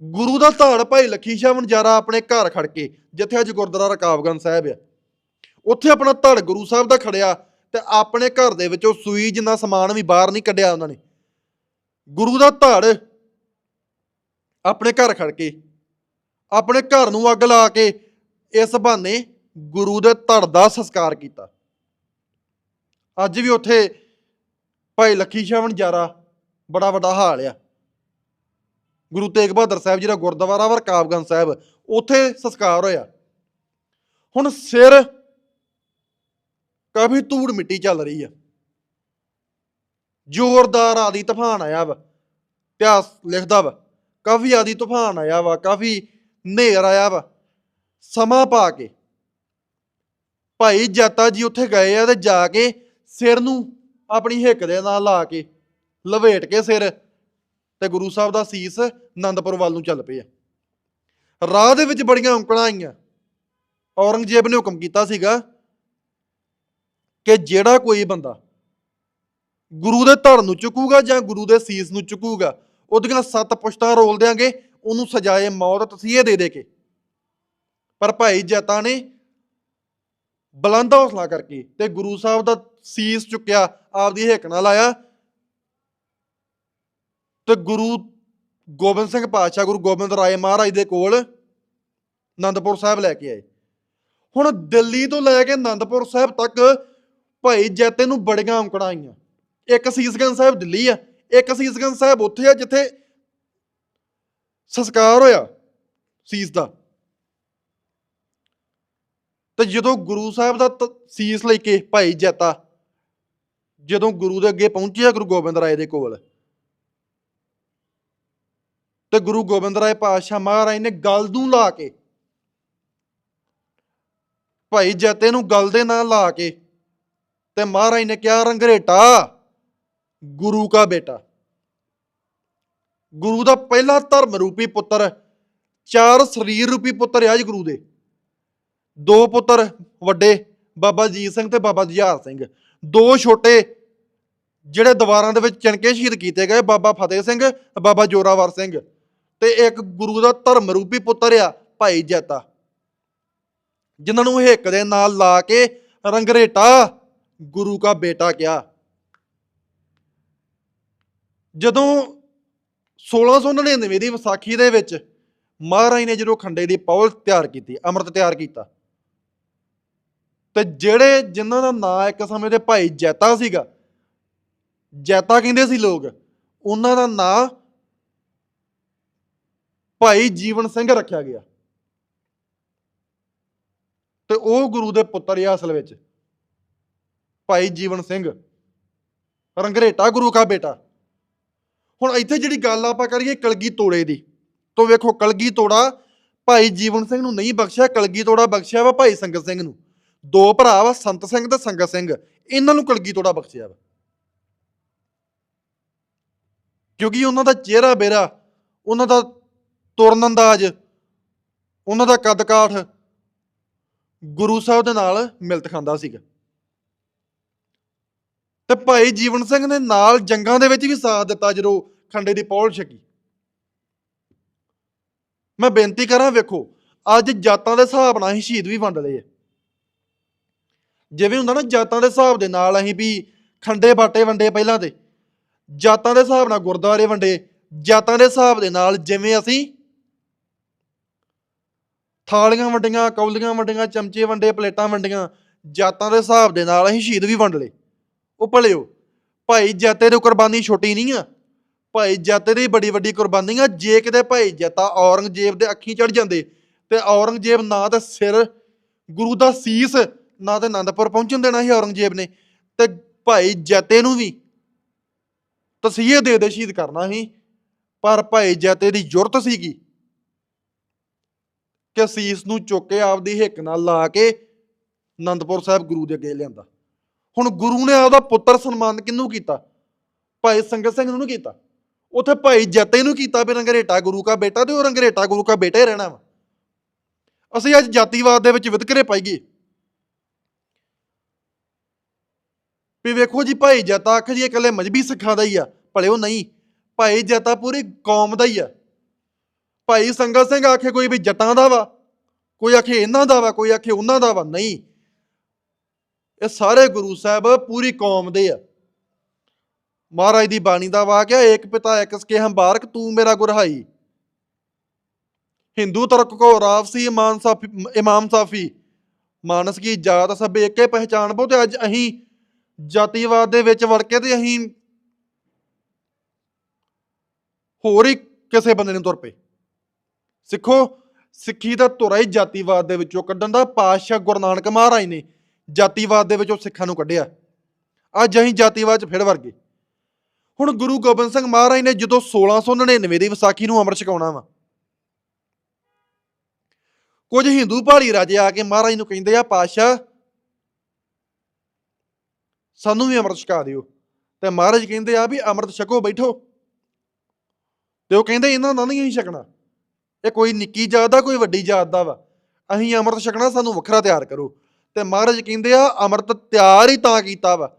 ਗੁਰੂ ਦਾ ਧੜ ਭਾਈ ਲੱਖੀ ਸ਼ਾਹ ਵਣਜਾਰਾ ਆਪਣੇ ਘਰ ਖੜ ਕੇ, ਜਿੱਥੇ ਅੱਜ ਗੁਰਦੁਆਰਾ ਰਕਾਬਗੰਜ ਸਾਹਿਬ ਆ। ਉੱਥੇ ਆਪਣਾ ਧੜ ਗੁਰੂ ਸਾਹਿਬ ਦਾ ਖੜਿਆ ਤੇ ਆਪਣੇ ਘਰ ਦੇ ਵਿੱਚੋਂ ਸੂਈ ਜਿੰਨਾ ਸਮਾਨ ਵੀ ਬਾਹਰ ਨਹੀਂ ਕੱਢਿਆ ਉਹਨਾਂ ਨੇ। ਗੁਰੂ ਦਾ ਧੜ ਆਪਣੇ ਘਰ ਖੜ ਕੇ, ਆਪਣੇ ਘਰ ਨੂੰ ਅੱਗ ਲਾ ਕੇ ਇਸ ਬਹਾਨੇ ਗੁਰੂ ਦੇ ਧੜ ਦਾ ਸੰਸਕਾਰ ਕੀਤਾ। ਅੱਜ ਵੀ ਉੱਥੇ ਭਾਈ ਲੱਖੀ ਸ਼ਾਹ ਵਣਜਾਰਾ ਬੜਾ ਵੱਡਾ ਹਾਲ ਆ। ਗੁਰੂ ਤੇਗ ਬਹਾਦਰ ਸਾਹਿਬ ਜੀ ਦਾ ਗੁਰਦੁਆਰਾ ਵਾ ਕਾਬਗੰਜ ਸਾਹਿਬ ਉੱਥੇ ਸੰਸਕਾਰ ਹੋਇਆ। ਹੁਣ ਸਿਰ ਕਾਫੀ ਧੂੜ ਮਿੱਟੀ ਚੱਲ ਰਹੀ ਆ। ਜ਼ੋਰਦਾਰ ਆਦੀ ਤੂਫਾਨ ਆਇਆ ਵਾ ਇਤਿਹਾਸ ਲਿਖਦਾ ਵਾ, ਕਾਫੀ ਆਦੀ ਤੂਫਾਨ ਆਇਆ ਵਾ, ਕਾਫੀ ਹਨੇਰ ਆਇਆ ਵਾ, ਸਮਾਂ ਪਾ ਕੇ। ਭਾਈ ਜਾਤਾ ਜੀ ਉੱਥੇ ਗਏ ਆ ਤੇ ਜਾ ਕੇ ਸਿਰ ਨੂੰ ਆਪਣੀ ਹਿੱਕ ਦੇ ਨਾਲ ਲਾ ਕੇ, ਲਵੇਟ ਕੇ ਸਿਰ ਤੇ ਗੁਰੂ ਸਾਹਿਬ ਦਾ ਸੀਸ ਆਨੰਦਪੁਰ ਵੱਲ ਨੂੰ ਚੱਲ ਪਿਆ ਰਾਹ ਦੇ ਵਿੱਚ ਬੜੀਆਂ ਔਂਕੜਾਂ ਆਈਆਂ। ਔਰੰਗਜ਼ੇਬ ਨੇ ਹੁਕਮ ਕੀਤਾ ਸੀਗਾ ਕਿ ਜਿਹੜਾ ਕੋਈ ਬੰਦਾ ਗੁਰੂ ਦੇ ਧੜ ਨੂੰ ਚੁੱਕੂਗਾ ਜਾਂ ਗੁਰੂ ਦੇ ਸੀਸ ਨੂੰ ਚੁੱਕੂਗਾ? ਉਹਦੀਆਂ ਸੱਤ ਪੁਸ਼ਤਾਂ ਰੋਲ ਦਿਆਂਗੇ, ਉਹਨੂੰ ਸਜਾਏ ਮੌਤ ਤਸੀਹੇ ਦੇ ਦੇ ਕੇ। ਪਰ ਭਾਈ ਜੈਤਾ ਨੇ ਬੁਲੰਦ ਹੌਸਲਾ ਕਰਕੇ ਤੇ ਗੁਰੂ ਸਾਹਿਬ ਦਾ ਸੀਸ ਚੁੱਕਿਆ, ਆਪਦੀ ਹਿੱਕ ਨਾਲ ਲਾਇਆ। ਤੇ ਗੁਰੂ ਗੋਬਿੰਦ ਸਿੰਘ ਪਾਤਸ਼ਾਹ, ਗੁਰੂ ਗੋਬਿੰਦ ਰਾਏ ਮਹਾਰਾਜ ਦੇ ਕੋਲ ਆਨੰਦਪੁਰ ਸਾਹਿਬ ਲੈ ਕੇ ਆਏ। ਹੁਣ ਦਿੱਲੀ ਤੋਂ ਲੈ ਕੇ ਆਨੰਦਪੁਰ ਸਾਹਿਬ ਤੱਕ ਭਾਈ ਜੈਤੇ ਨੂੰ ਬੜੀਆਂ ਔਂਕੜਾਂ ਆਈਆਂ। ਇੱਕ ਸੀਸਗੰਜ ਸਾਹਿਬ ਦਿੱਲੀ ਆ, ਇੱਕ ਸੀਸਗੰਜ ਸਾਹਿਬ ਉੱਥੇ ਆ ਜਿੱਥੇ ਸੰਸਕਾਰ ਹੋਇਆ ਸੀਸ ਦਾ। ਤੇ ਜਦੋਂ ਗੁਰੂ ਸਾਹਿਬ ਦਾ ਸੀਸ ਲੈ ਕੇ ਭਾਈ ਜੈਤਾ ਜਦੋਂ ਗੁਰੂ ਦੇ ਅੱਗੇ ਪਹੁੰਚਿਆ ਗੁਰੂ ਗੋਬਿੰਦ ਰਾਏ ਦੇ ਕੋਲ, ਤੇ ਗੁਰੂ ਗੋਬਿੰਦ ਰਾਏ ਪਾਤਸ਼ਾਹ ਮਹਾਰਾਜ ਨੇ ਗਲ ਨੂੰ ਲਾ ਕੇ, ਭਾਈ ਜੈਤੇ ਨੂੰ ਗਲ ਦੇ ਨਾਲ ਲਾ ਕੇ, ਤੇ ਮਹਾਰਾਜ ਨੇ ਕਿਹਾ, ਰੰਗਰੇਟਾ ਗੁਰੂ ਕਾ ਬੇਟਾ। ਗੁਰੂ ਦਾ ਪਹਿਲਾ ਧਰਮ ਰੂਪੀ ਪੁੱਤਰ, ਚਾਰ ਸਰੀਰ ਰੂਪੀ ਪੁੱਤਰ ਆ ਜੀ ਗੁਰੂ ਦੇ। ਦੋ ਪੁੱਤਰ ਵੱਡੇ, ਬਾਬਾ ਜੀਤ ਸਿੰਘ ਤੇ ਬਾਬਾ ਜੁਝਾਰ ਸਿੰਘ। ਦੋ ਛੋਟੇ, ਜਿਹੜੇ ਦੀਵਾਰਾਂ ਦੇ ਵਿੱਚ ਚਿਣਕੇ ਸ਼ਹੀਦ ਕੀਤੇ ਗਏ, ਬਾਬਾ ਫਤਿਹ ਸਿੰਘ ਬਾਬਾ ਜੋਰਾਵਰ ਸਿੰਘ। ਤੇ ਇੱਕ ਗੁਰੂ ਦਾ ਧਰਮ ਰੂਪੀ ਪੁੱਤਰ ਆ, ਭਾਈ ਜੈਤਾ। ਜਿਨ੍ਹਾਂ ਨੂੰ ਹਿੱਕ ਦੇ ਨਾਲ ਲਾ ਕੇ ਰੰਗਰੇਟਾ ਗੁਰੂ ਕਾ ਬੇਟਾ ਕਿਹਾ। ਜਦੋਂ 1699 ਦੀ ਵਿਸਾਖੀ ਦੇ ਵਿੱਚ ਮਹਾਰਾਜ ਨੇ ਜਦੋਂ ਖੰਡੇ ਦੀ ਪੌਲ ਤਿਆਰ ਕੀਤੀ, ਅੰਮ੍ਰਿਤ ਤਿਆਰ ਕੀਤਾ, ਤੇ ਜਿਹੜੇ ਜਿਨ੍ਹਾਂ ਦਾ ਨਾਂ ਇੱਕ ਸਮੇਂ ਦੇ ਭਾਈ ਜੈਤਾ ਸੀਗਾ, ਜੈਤਾ ਕਹਿੰਦੇ ਸੀ ਲੋਕ, ਉਹਨਾਂ ਦਾ ਨਾਂ ਭਾਈ ਜੀਵਨ ਸਿੰਘ ਰੱਖਿਆ ਗਿਆ। ਤੇ ਉਹ ਗੁਰੂ ਦੇ ਪੁੱਤਰ ਆ ਅਸਲ ਵਿੱਚ, ਭਾਈ ਜੀਵਨ ਸਿੰਘ, ਰੰਗਰੇਟਾ ਗੁਰੂ ਕਾ ਬੇਟਾ। ਹੁਣ ਇੱਥੇ ਜਿਹੜੀ ਗੱਲ ਆਪਾਂ ਕਰੀਏ ਕਲਗੀ ਤੋੜੇ ਦੀ, ਤੋਂ ਵੇਖੋ ਕਲਗੀ ਤੋੜਾ ਭਾਈ ਜੀਵਨ ਸਿੰਘ ਨੂੰ ਨਹੀਂ ਬਖਸ਼ਿਆ, ਕਲਗੀ ਤੋੜਾ ਬਖਸ਼ਿਆ ਵਾ ਭਾਈ ਸੰਗਤ ਸਿੰਘ ਨੂੰ। ਦੋ ਭਰਾ ਵਾ, ਸੰਤ ਸਿੰਘ ਤੇ ਸੰਗਤ ਸਿੰਘ, ਇਹਨਾਂ ਨੂੰ ਕਲਗੀ ਤੋੜਾ ਬਖਸ਼ਿਆ ਵਾ। ਕਿਉਂਕਿ ਉਹਨਾਂ ਦਾ ਚਿਹਰਾ ਬੇਰਾ ਉਹਨਾਂ ਦਾ ਤੁਰਨ ਅੰਦਾਜ਼, ਉਹਨਾਂ ਦਾ ਕੱਦ ਕਾਠ ਗੁਰੂ ਸਾਹਿਬ ਦੇ ਨਾਲ ਮਿਲਤ ਖਾਂਦਾ ਸੀਗਾ। ਤੇ ਭਾਈ ਜੀਵਨ ਸਿੰਘ ਨੇ ਨਾਲ ਜੰਗਾਂ ਦੇ ਵਿੱਚ ਵੀ ਸਾਥ ਦਿੱਤਾ ਜਦੋਂ ਖੰਡੇ ਦੀ ਪੌਲ ਛਕੀ। ਮੈਂ ਬੇਨਤੀ ਕਰਾਂ, ਵੇਖੋ, ਅੱਜ ਜਾਤਾਂ ਦੇ ਹਿਸਾਬ ਨਾਲ ਹੀ ਸ਼ਹੀਦ ਵੀ ਵੰਡਦੇ ਆ। ਜਿਵੇਂ ਹੁੰਦਾ ਨਾ, ਜਾਤਾਂ ਦੇ ਹਿਸਾਬ ਦੇ ਨਾਲ ਅਸੀਂ ਵੀ ਖੰਡੇ ਬਾਟੇ ਵੰਡੇ ਪਹਿਲਾਂ ਤੇ। ਜਾਤਾਂ ਦੇ ਹਿਸਾਬ ਨਾਲ ਗੁਰਦੁਆਰੇ ਵੰਡੇ, ਜਾਤਾਂ ਦੇ ਹਿਸਾਬ ਦੇ ਨਾਲ ਜਿਵੇਂ ਅਸੀਂ ਥਾਲੀਆਂ ਵੰਡੀਆਂ, ਕੌਲੀਆਂ ਵੰਡੀਆਂ, ਚਮਚੇ ਵੰਡੇ, ਪਲੇਟਾਂ ਵੰਡੀਆਂ, ਜਾਤਾਂ ਦੇ ਹਿਸਾਬ ਦੇ ਨਾਲ ਅਸੀਂ ਸ਼ਹੀਦ ਵੀ ਵੰਡ ਲਏ। ਉਹ ਭਲਿਓ, ਭਾਈ, ਜਾਤੇ ਦੀ ਕੁਰਬਾਨੀ ਛੋਟੀ ਨਹੀਂ ਆ। ਭਾਈ ਜਾਤੇ ਦੀ ਬੜੀ ਵੱਡੀ ਕੁਰਬਾਨੀ ਆ, ਜੇ ਕਿਤੇ ਭਾਈ ਜਤਾ ਔਰੰਗਜ਼ੇਬ ਦੇ ਅੱਖੀਂ ਚੜ ਜਾਂਦੇ, ਤੇ ਔਰੰਗਜ਼ੇਬ ਨਾ ਤਾਂ ਸਿਰ ਗੁਰੂ ਦਾ ਸੀਸ, ਨਾ ਤੇ ਆਨੰਦਪੁਰ ਪਹੁੰਚਣ ਦੇਣਾ ਸੀ ਔਰੰਗਜ਼ੇਬ ਨੇ, ਤੇ ਭਾਈ ਜਤੇ ਨੂੰ ਵੀ ਤਸੀਹੇ ਦੇ ਦੇ ਸ਼ਹੀਦ ਕਰਨਾ ਸੀ, ਪਰ ਭਾਈ ਜਤੇ ਦੀ ਜੁਰਤ ਸੀਗੀ ਕਿ ਸੀਸ ਨੂੰ ਚੁੱਕ ਕੇ ਆਪਦੀ ਹਿੱਕ ਨਾਲ ਲਾ ਕੇ ਆਨੰਦਪੁਰ ਸਾਹਿਬ ਗੁਰੂ ਦੇ ਅੱਗੇ ਲਿਆਂਦਾ। ਹੁਣ ਗੁਰੂ ਨੇ ਆਪਦਾ ਪੁੱਤਰ ਸਨਮਾਨ ਕਿਹਨੂੰ ਕੀਤਾ? ਭਾਈ ਸੰਗਤ ਸਿੰਘ ਨੂੰ ਨੀ ਕੀਤਾ? ਉਥੇ ਭਾਈ ਜਤੇ ਨੂੰ ਕੀਤਾ ਵੀ ਰੰਗਰੇਟਾ ਗੁਰੂ ਕਾ ਬੇਟਾ ਤੇ ਉਹ ਰੰਗਰੇਟਾ ਗੁਰੂ ਕਾ ਬੇਟਾ ਹੀ ਰਹਿਣਾ ਵਾ। ਅਸੀਂ ਅੱਜ ਜਾਤੀਵਾਦ ਦੇ ਵਿੱਚ ਵਿਤਕਰੇ ਪਾਈਏ ਵੀ ਵੇਖੋ ਜੀ, ਭਾਈ ਜਤਾ ਆਖ ਜੀ, ਇਹ ਇਕੱਲੇ ਮਜਬੀ ਸਿੱਖਾਂ ਦਾ ਹੀ ਆ, ਭਲੇ ਉਹ ਨਹੀਂ। ਭਾਈ ਜਤਾ ਪੂਰੀ ਕੌਮ ਦਾ ਹੀ ਆ। ਭਾਈ ਸੰਗਤ ਸਿੰਘ ਆਖੇ ਕੋਈ ਵੀ ਜੱਟਾਂ ਦਾ ਵਾ, ਕੋਈ ਆਖੇ ਇਹਨਾਂ ਦਾ ਵਾ, ਕੋਈ ਆਖੇ ਉਹਨਾਂ ਦਾ ਵਾ, ਨਹੀਂ। ਇਹ ਸਾਰੇ ਗੁਰੂ ਸਾਹਿਬ ਪੂਰੀ ਕੌਮ ਦੇ ਆ। ਮਹਾਰਾਜ ਦੀ ਬਾਣੀ ਦਾ ਵਾਕਿਆ ਏਕ ਪਿਤਾ ਇੱਕ ਸਕੇ ਹੰਬਾਰਕ, ਤੂੰ ਮੇਰਾ ਗੁਰਹਾਈ। ਹਿੰਦੂ ਤਰਕ ਕੋ ਰਾਵਸੀ ਇਮਾਮ ਸਾਫੀ ਇਮਾਮ ਸਾਫੀ। ਮਾਨਸ ਕੀ ਜਾਤ ਸਭ ਏਕੇ ਪਹਿਚਾਨ ਬੋ ਤੇ ਅੱਜ ਅਹੀਂ ਜਾਤੀਵਾਦ ਦੇ ਵਿੱਚ ਵੜ ਕੇ ਤੇ ਅਹੀਂ ਹੋਰ ਹੀ ਕਿਸੇ ਬੰਦੇ ਨੂੰ ਤੁਰ ਪਏ। ਸਿੱਖੋ, ਸਿੱਖੀ ਦਾ ਧੁਰਾ ਹੀ ਜਾਤੀਵਾਦ ਦੇ ਵਿੱਚੋਂ ਕੱਢਣ ਦਾ, ਪਾਤਸ਼ਾਹ ਗੁਰੂ ਨਾਨਕ ਮਹਾਰਾਜ ਨੇ ਜਾਤੀਵਾਦ ਦੇ ਵਿੱਚੋਂ ਸਿੱਖਾਂ ਨੂੰ ਕੱਢਿਆ। ਅੱਜ ਅਸੀਂ ਜਾਤੀਵਾਦ 'ਚ ਫਿਰ ਵਰਗੇ ਹੁਣ ਗੁਰੂ ਗੋਬਿੰਦ ਸਿੰਘ ਮਹਾਰਾਜ ਨੇ ਜਦੋਂ 1699 ਦੀ ਵਿਸਾਖੀ ਨੂੰ ਅੰਮ੍ਰਿਤ ਛਕਾਉਣਾ ਵਾ, ਕੁਝ ਹਿੰਦੂ ਪਹਾੜੀ ਰਾਜੇ ਆ ਕੇ ਮਹਾਰਾਜ ਨੂੰ ਕਹਿੰਦੇ ਆ, ਪਾਤਸ਼ਾਹ, ਸਾਨੂੰ ਵੀ ਅੰਮ੍ਰਿਤ ਛਕਾ ਦਿਓ। ਤੇ ਮਹਾਰਾਜ ਕਹਿੰਦੇ ਆ ਵੀ ਅੰਮ੍ਰਿਤ ਛਕੋ, ਬੈਠੋ। ਤੇ ਉਹ ਕਹਿੰਦੇ, ਇਹਨਾਂ ਦਾ ਨਹੀਂ ਅਸੀਂ ਛਕਣਾ। ਇਹ ਕੋਈ ਨਿੱਕੀ ਜਾਤ ਦਾ, ਕੋਈ ਵੱਡੀ ਜਾਤ ਦਾ ਵਾ। ਅਸੀਂ ਅੰਮ੍ਰਿਤ ਛਕਣਾ, ਸਾਨੂੰ ਵੱਖਰਾ ਤਿਆਰ ਕਰੋ। ਤੇ ਮਹਾਰਾਜ ਕਹਿੰਦੇ ਆ, ਅੰਮ੍ਰਿਤ ਤਿਆਰ ਹੀ ਤਾਂ ਕੀਤਾ ਵਾ।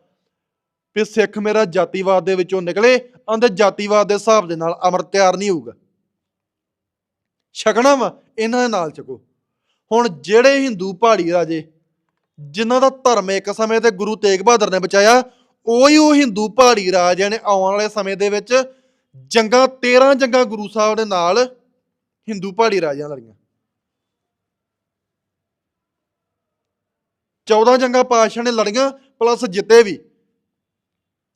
ਵੀ ਸਿੱਖ ਮੇਰਾ ਜਾਤੀਵਾਦ ਦੇ ਵਿੱਚੋਂ ਨਿਕਲੇ ਆਂਦੇ ਜਾਤੀਵਾਦ ਦੇ ਹਿਸਾਬ ਦੇ ਨਾਲ ਅੰਮ੍ਰਿਤ ਤਿਆਰ ਨਹੀਂ ਹੋਊਗਾ। ਛਕਣਾ ਵਾ, ਇਹਨਾਂ ਦੇ ਨਾਲ ਛਕੋ। ਹੁਣ ਜਿਹੜੇ ਹਿੰਦੂ ਪਹਾੜੀ ਰਾਜੇ, ਜਿਨ੍ਹਾਂ ਦਾ ਧਰਮ ਇੱਕ ਸਮੇਂ ਤੇ ਗੁਰੂ ਤੇਗ ਬਹਾਦਰ ਨੇ ਬਚਾਇਆ, ਉਹੀ ਉਹ ਹਿੰਦੂ ਪਹਾੜੀ ਰਾਜਿਆਂ ਨੇ ਆਉਣ ਵਾਲੇ ਸਮੇਂ ਦੇ ਵਿੱਚ ਜੰਗਾਂ 13 ਜੰਗਾਂ ਗੁਰੂ ਸਾਹਿਬ ਦੇ ਨਾਲ ਹਿੰਦੂ ਪਹਾੜੀ ਰਾਜਿਆਂ ਲੜੀਆਂ। 14 ਜੰਗਾਂ ਪਾਤਸ਼ਾਹ ਨੇ ਲੜੀਆਂ, ਪਲੱਸ ਜਿੱਤੇ ਵੀ।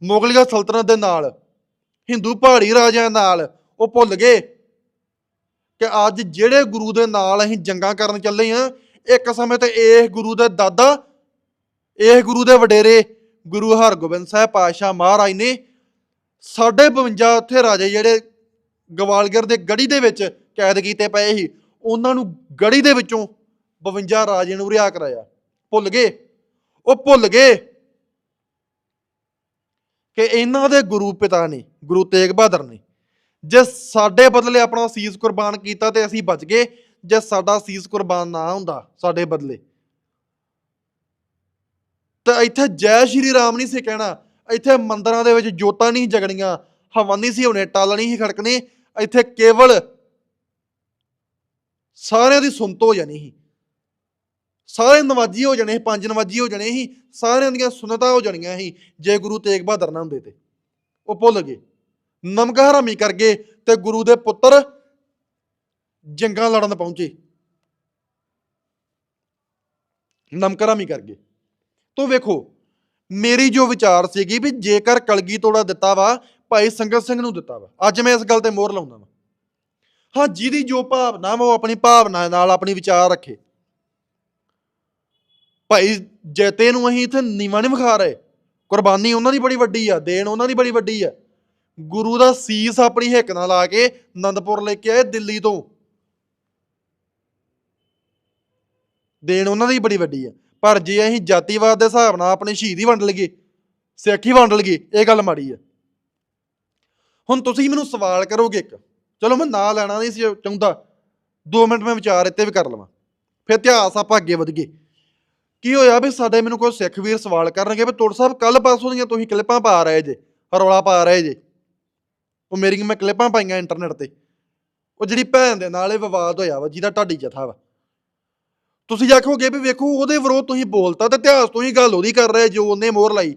ਮੁਗਲਿਆ ਸਲਤਨਤ ਦੇ ਨਾਲ, ਹਿੰਦੂ ਪਹਾੜੀ ਰਾਜਿਆਂ ਨਾਲ, ਉਹ ਭੁੱਲ ਗਏ ਕਿ ਅੱਜ ਜਿਹੜੇ ਗੁਰੂ ਦੇ ਨਾਲ ਅਸੀਂ ਜੰਗਾਂ ਕਰਨ ਚੱਲੇ ਆ, ਇੱਕ ਸਮੇਂ ਤੇ ਇਹ ਗੁਰੂ ਦੇ ਦਾਦਾ, ਇਹ ਗੁਰੂ ਦੇ ਵਡੇਰੇ, ਗੁਰੂ ਹਰਗੋਬਿੰਦ ਸਾਹਿਬ ਪਾਤਸ਼ਾਹ ਮਹਾਰਾਜ ਨੇ ਸਾਡੇ 52 ਉੱਥੇ ਰਾਜੇ ਜਿਹੜੇ ਗਵਾਲਗਰ ਦੇ ਗੜੀ ਦੇ ਵਿੱਚ ਕੈਦ ਕੀਤੇ ਪਏ ਸੀ, ਉਹਨਾਂ ਨੂੰ ਗੜੀ ਦੇ ਵਿੱਚੋਂ 52 ਰਾਜੇ ਨੂੰ ਰਿਹਾ ਕਰਾਇਆ। ਭੁੱਲ ਗਏ। ਉਹ ਭੁੱਲ ਗਏ ਕਿ ਇਹਨਾਂ ਦੇ ਗੁਰੂ ਪਿਤਾ ਨੇ ਗੁਰੂ ਤੇਗ ਬਹਾਦਰ ਨੇ ਜੇ ਸਾਡੇ ਬਦਲੇ ਆਪਣਾ ਸੀਸ ਕੁਰਬਾਨ ਕੀਤਾ ਤੇ ਅਸੀਂ ਬਚ ਗਏ, ਜੇ ਸਾਡਾ ਸੀਸ ਕੁਰਬਾਨ ਨਾ ਹੁੰਦਾ ਸਾਡੇ ਬਦਲੇ। ਤੇ ਇੱਥੇ ਜੈ ਸ਼੍ਰੀ ਰਾਮ ਨਹੀਂ ਸੀ ਕਹਿਣਾ। ਇੱਥੇ ਮੰਦਰਾਂ ਦੇ ਵਿੱਚ ਜੋਤਾਂ ਨਹੀਂ ਜਗਣੀਆਂ, ਹਵਾ ਨਹੀਂ ਸੀ ਹੁਣੇ, ਟਾਲ ਨਹੀਂ ਸੀ ਖੜਕਣੀ। ਇੱਥੇ ਕੇਵਲ ਸਾਰਿਆਂ ਦੀ ਸੁਣਤ ਹੋ ਜਾਣੀ ਸੀ। ਸਾਰੇ ਨਵਾਜੀ ਹੋ ਜਾਣੇ ਸੀ, ਪੰਜ ਨਵਾਜੀ ਹੋ ਜਾਣੇ ਸੀ, ਸਾਰਿਆਂ ਦੀਆਂ ਸੁਨਤਾਂ ਹੋ ਜਾਣੀਆਂ ਸੀ, ਜੇ ਗੁਰੂ ਤੇਗ ਬਹਾਦਰ ਨਾ ਹੁੰਦੇ ਤੇ। ਉਹ ਭੁੱਲ ਗਏ। ਨਮਕ ਹਰਾਮੀ ਕਰ ਗਏ ਤੇ ਗੁਰੂ ਦੇ ਪੁੱਤਰ ਜੰਗਾਂ ਲੜਨ ਪਹੁੰਚੇ। ਨਮਕ ਹਰਾਮੀ ਕਰ ਗਏ। ਤੋ ਵੇਖੋ, ਮੇਰੀ ਜੋ ਵਿਚਾਰ ਸੀਗੀ ਵੀ ਜੇਕਰ ਕਲਗੀ ਤੋੜਾ ਦਿੱਤਾ ਵਾ, ਭਾਈ ਸੰਗਤ ਸਿੰਘ ਨੂੰ ਦਿੱਤਾ ਵਾ। ਅੱਜ ਮੈਂ ਇਸ ਗੱਲ ਤੇ ਮੋਹਰ ਲਾਉਂਦਾ ਵਾ। ਹਾਂ, ਜਿਹਦੀ ਜੋ ਭਾਵਨਾ ਵਾ, ਉਹ ਆਪਣੀ ਭਾਵਨਾ ਨਾਲ ਆਪਣੀ ਵਿਚਾਰ ਰੱਖੇ। ਭਾਈ, ਜੈਤੇ ਨੂੰ ਅਸੀਂ ਇੱਥੇ ਨੀਵਾਂ ਨਹੀਂ ਵਿਖਾ ਰਹੇ। ਕੁਰਬਾਨੀ ਉਹਨਾਂ ਦੀ ਬੜੀ ਵੱਡੀ ਆ, ਦੇਣ ਉਹਨਾਂ ਦੀ ਬੜੀ ਵੱਡੀ ਆ। ਗੁਰੂ ਦਾ ਸੀਸ ਆਪਣੀ ਹਿੱਕ ਨਾਲ ਲਾ ਕੇ ਆਨੰਦਪੁਰ ਲੈ ਕੇ ਆਏ ਦਿੱਲੀ ਤੋਂ। ਦੇਣ ਉਹਨਾਂ ਦੀ ਬੜੀ ਵੱਡੀ ਆ। ਪਰ ਜੇ ਅਸੀਂ ਜਾਤੀਵਾਦ ਦੇ ਹਿਸਾਬ ਨਾਲ ਆਪਣੇ ਸ਼ਹੀਦੀ ਵੰਡ ਲਈਏ, ਸਿੱਖ ਹੀ ਵੰਡ ਲਈਏ, ਇਹ ਗੱਲ ਮਾੜੀ ਆ। ਹੁਣ ਤੁਸੀਂ ਮੈਨੂੰ ਸਵਾਲ ਕਰੋਗੇ ਇੱਕ। ਚਲੋ ਮੈਂ ਨਾਂ ਲੈਣਾ ਨਹੀਂ ਸੀ ਚਾਹੁੰਦਾ। 2 ਮਿੰਟ ਮੈਂ ਵਿਚਾਰ ਇੱਥੇ ਵੀ ਕਰ ਲਵਾਂ। ਫਿਰ ਇਤਿਹਾਸ ਆਪਾਂ ਅੱਗੇ ਵਧ ਗਏ ਕੀ ਹੋਇਆ ਵੀ ਸਾਡੇ ਮੈਨੂੰ ਕੋਈ ਸਿੱਖ ਵੀਰ ਸਵਾਲ ਕਰਨਗੇ ਵੀ ਤੁਰ ਸਾਹਿਬ ਕੱਲ ਪਾਸੋਂ ਦੀਆਂ ਤੁਸੀਂ ਕਲਿੱਪਾਂ ਪਾ ਰਹੇ ਜੇ, ਰੌਲਾ ਪਾ ਰਹੇ ਜੇ। ਉਹ ਮੇਰੀਆਂ ਮੈਂ ਕਲਿੱਪਾਂ ਪਾਈਆਂ ਇੰਟਰਨੈਟ ਤੇ। ਉਹ ਜਿਹੜੀ ਭੈਣ ਦੇ ਨਾਲ ਇਹ ਵਿਵਾਦ ਹੋਇਆ ਵਾ, ਜਿਹਦਾ ਤੁਹਾਡੀ ਜਥਾ ਵਾ। ਤੁਸੀਂ ਆਖੋਗੇ ਵੀ ਵੇਖੋ, ਉਹਦੇ ਵਿਰੋਧ ਤੁਸੀਂ ਬੋਲਤਾ ਤੇ ਇਤਿਹਾਸ ਤੋਂ ਹੀ ਗੱਲ ਉਹਦੀ ਕਰ ਰਹੇ ਜੋ ਉਹਨੇ ਮੋਹਰ ਲਾਈ।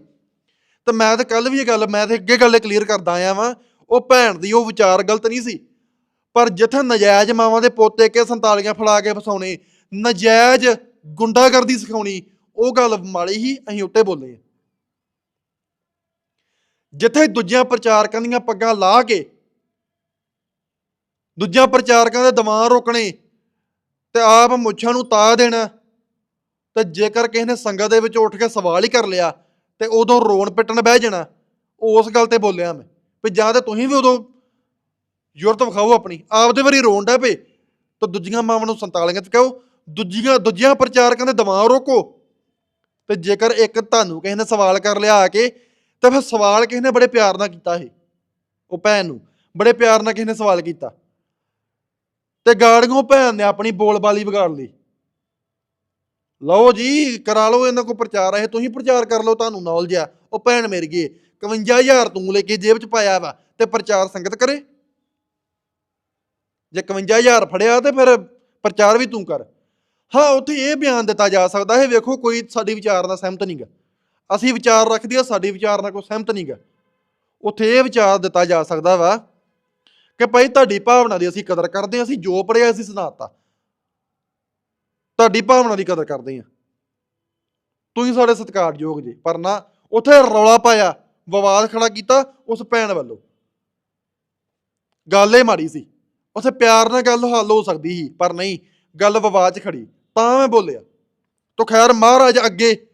ਤਾਂ ਮੈਂ ਤਾਂ ਕੱਲ ਵੀ ਇਹ ਗੱਲ, ਮੈਂ ਤੇ ਅੱਗੇ ਗੱਲ ਕਲੀਅਰ ਕਰਦਾ ਆਇਆ ਵਾਂ, ਉਹ ਭੈਣ ਦੀ ਉਹ ਵਿਚਾਰ ਗਲਤ ਨਹੀਂ ਸੀ। ਪਰ ਜਿੱਥੇ ਨਜਾਇਜ਼ ਮਾਵਾਂ ਦੇ ਪੋਤੇ ਕੇ ਸੰਤਾਲੀਆਂ ਫੜਾ ਕੇ ਫਸਾਉਣੇ, ਨਜਾਇਜ਼ ਗੁੰਡਾਗਰਦੀ ਸਿਖਾਉਣੀ, ਉਹ ਗੱਲ ਮਾੜੀ ਹੀ, ਅਸੀਂ ਉੱਤੇ ਬੋਲੇ ਜਿੱਥੇ ਦੂਜਿਆਂ ਪ੍ਰਚਾਰਕਾਂ ਦੀਆਂ ਪੱਗਾਂ ਲਾ ਕੇ, ਦੂਜਿਆਂ ਪ੍ਰਚਾਰਕਾਂ ਦੇ ਦਿਮਾਗ ਰੋਕਣੇ ਤੇ ਆਪ ਮੁੱਛਾਂ ਨੂੰ ਤਾ ਦੇਣਾ, ਤੇ ਜੇਕਰ ਕਿਸੇ ਨੇ ਸੰਗਤ ਦੇ ਵਿੱਚ ਉੱਠ ਕੇ ਸਵਾਲ ਹੀ ਕਰ ਲਿਆ, ਤੇ ਉਦੋਂ ਰੋਣ ਪਿੱਟਣ ਬਹਿ ਜਾਣਾ, ਉਸ ਗੱਲ ਤੇ ਬੋਲਿਆ ਮੈਂ, ਵੀ ਜਾਂ ਤੇ ਤੁਸੀਂ ਵੀ ਉਦੋਂ ਜ਼ਰੂਰਤ ਵਿਖਾਓ ਆਪਣੀ, ਆਪਦੇ ਵਾਰੀ ਰੋਣ ਡੈ ਪਏ, ਤਾਂ ਦੂਜੀਆਂ ਮਾਵਾਂ ਨੂੰ ਸੰਤਾਲੀਆਂ ਚ ਕਹੋ ਦੂਜੀਆਂ ਦੂਜਿਆਂ ਪ੍ਰਚਾਰਕਾਂ ਦੇ ਦਿਮਾਗ ਰੋਕੋ। ਤੇ ਜੇਕਰ ਇੱਕ ਤੁਹਾਨੂੰ ਕਿਸੇ ਨੇ ਸਵਾਲ ਕਰ ਲਿਆ ਆ ਕੇ, ਤਾਂ ਫਿਰ ਸਵਾਲ ਕਿਸੇ ਨੇ ਬੜੇ ਪਿਆਰ ਨਾਲ ਕੀਤਾ ਇਹ। ਉਹ ਭੈਣ ਨੂੰ, ਬੜੇ ਪਿਆਰ ਨਾਲ ਕਿਸੇ ਨੇ ਸਵਾਲ ਕੀਤਾ। ਤੇ ਗਾੜੀਆਂ ਭੈਣ ਨੇ ਆਪਣੀ ਬੋਲਬਾਲੀ ਵਿਗਾੜ ਲਈ। ਲਓ ਜੀ, ਕਰਾ ਲਓ ਇਹਨਾਂ ਕੋ ਪ੍ਰਚਾਰ, ਇਹ ਤੁਸੀਂ ਪ੍ਰਚਾਰ ਕਰ ਲਓ, ਤੁਹਾਨੂੰ ਨੌਲੇਜ ਆ। ਉਹ ਭੈਣ ਮੇਰੀ ਗਈ 51000 ਤੂੰ ਲੈ ਕੇ ਜੇਬ ਚ ਪਾਇਆ ਵਾ, ਤੇ ਪ੍ਰਚਾਰ ਸੰਗਤ ਕਰੇ। ਜੇ 51000 ਫੜਿਆ ਤੇ ਫਿਰ ਪ੍ਰਚਾਰ ਵੀ ਤੂੰ ਕਰ। ਹਾਂ, ਉੱਥੇ ਇਹ ਬਿਆਨ ਦਿੱਤਾ ਜਾ ਸਕਦਾ ਹੈ, ਵੇਖੋ, ਕੋਈ ਸਾਡੀ ਵਿਚਾਰ ਨਾਲ ਸਹਿਮਤ ਨਹੀਂਗਾ ਅਸੀਂ ਵਿਚਾਰ ਰੱਖਦੇ ਆ ਸਾਡੀ ਵਿਚਾਰ ਨਾਲ ਕੋਈ ਸਹਿਮਤ ਨਹੀਂਗਾ ਉੱਥੇ ਇਹ ਵਿਚਾਰ ਦਿੱਤਾ ਜਾ ਸਕਦਾ ਵਾ ਕਿ ਭਾਈ ਤੁਹਾਡੀ ਭਾਵਨਾ ਦੀ ਅਸੀਂ ਕਦਰ ਕਰਦੇ ਹਾਂ, ਅਸੀਂ ਜੋ ਪੜਿਆ ਅਸੀਂ ਸੁਣਾਤਾ। ਤੁਹਾਡੀ ਭਾਵਨਾ ਦੀ ਕਦਰ ਕਰਦੇ ਹਾਂ। ਤੁਸੀਂ ਸਾਡੇ ਸਤਿਕਾਰਯੋਗ ਜੇ, ਪਰ ਨਾ ਉੱਥੇ ਰੌਲਾ ਪਾਇਆ, ਵਿਵਾਦ ਖੜਾ ਕੀਤਾ ਉਸ ਭੈਣ ਵੱਲੋਂ। ਗੱਲ ਇਹ ਮਾੜੀ ਸੀ, ਉੱਥੇ ਪਿਆਰ ਨਾਲ ਗੱਲ ਹੱਲ ਹੋ ਸਕਦੀ ਸੀ, ਪਰ ਨਹੀਂ, ਗੱਲ ਵਿਵਾਦ 'ਚ ਖੜੀ। ਤਾਂ ਮੈਂ ਬੋਲਿਆ। ਤੋ ਖੈਰ ਮਹਾਰਾਜ ਅੱਗੇ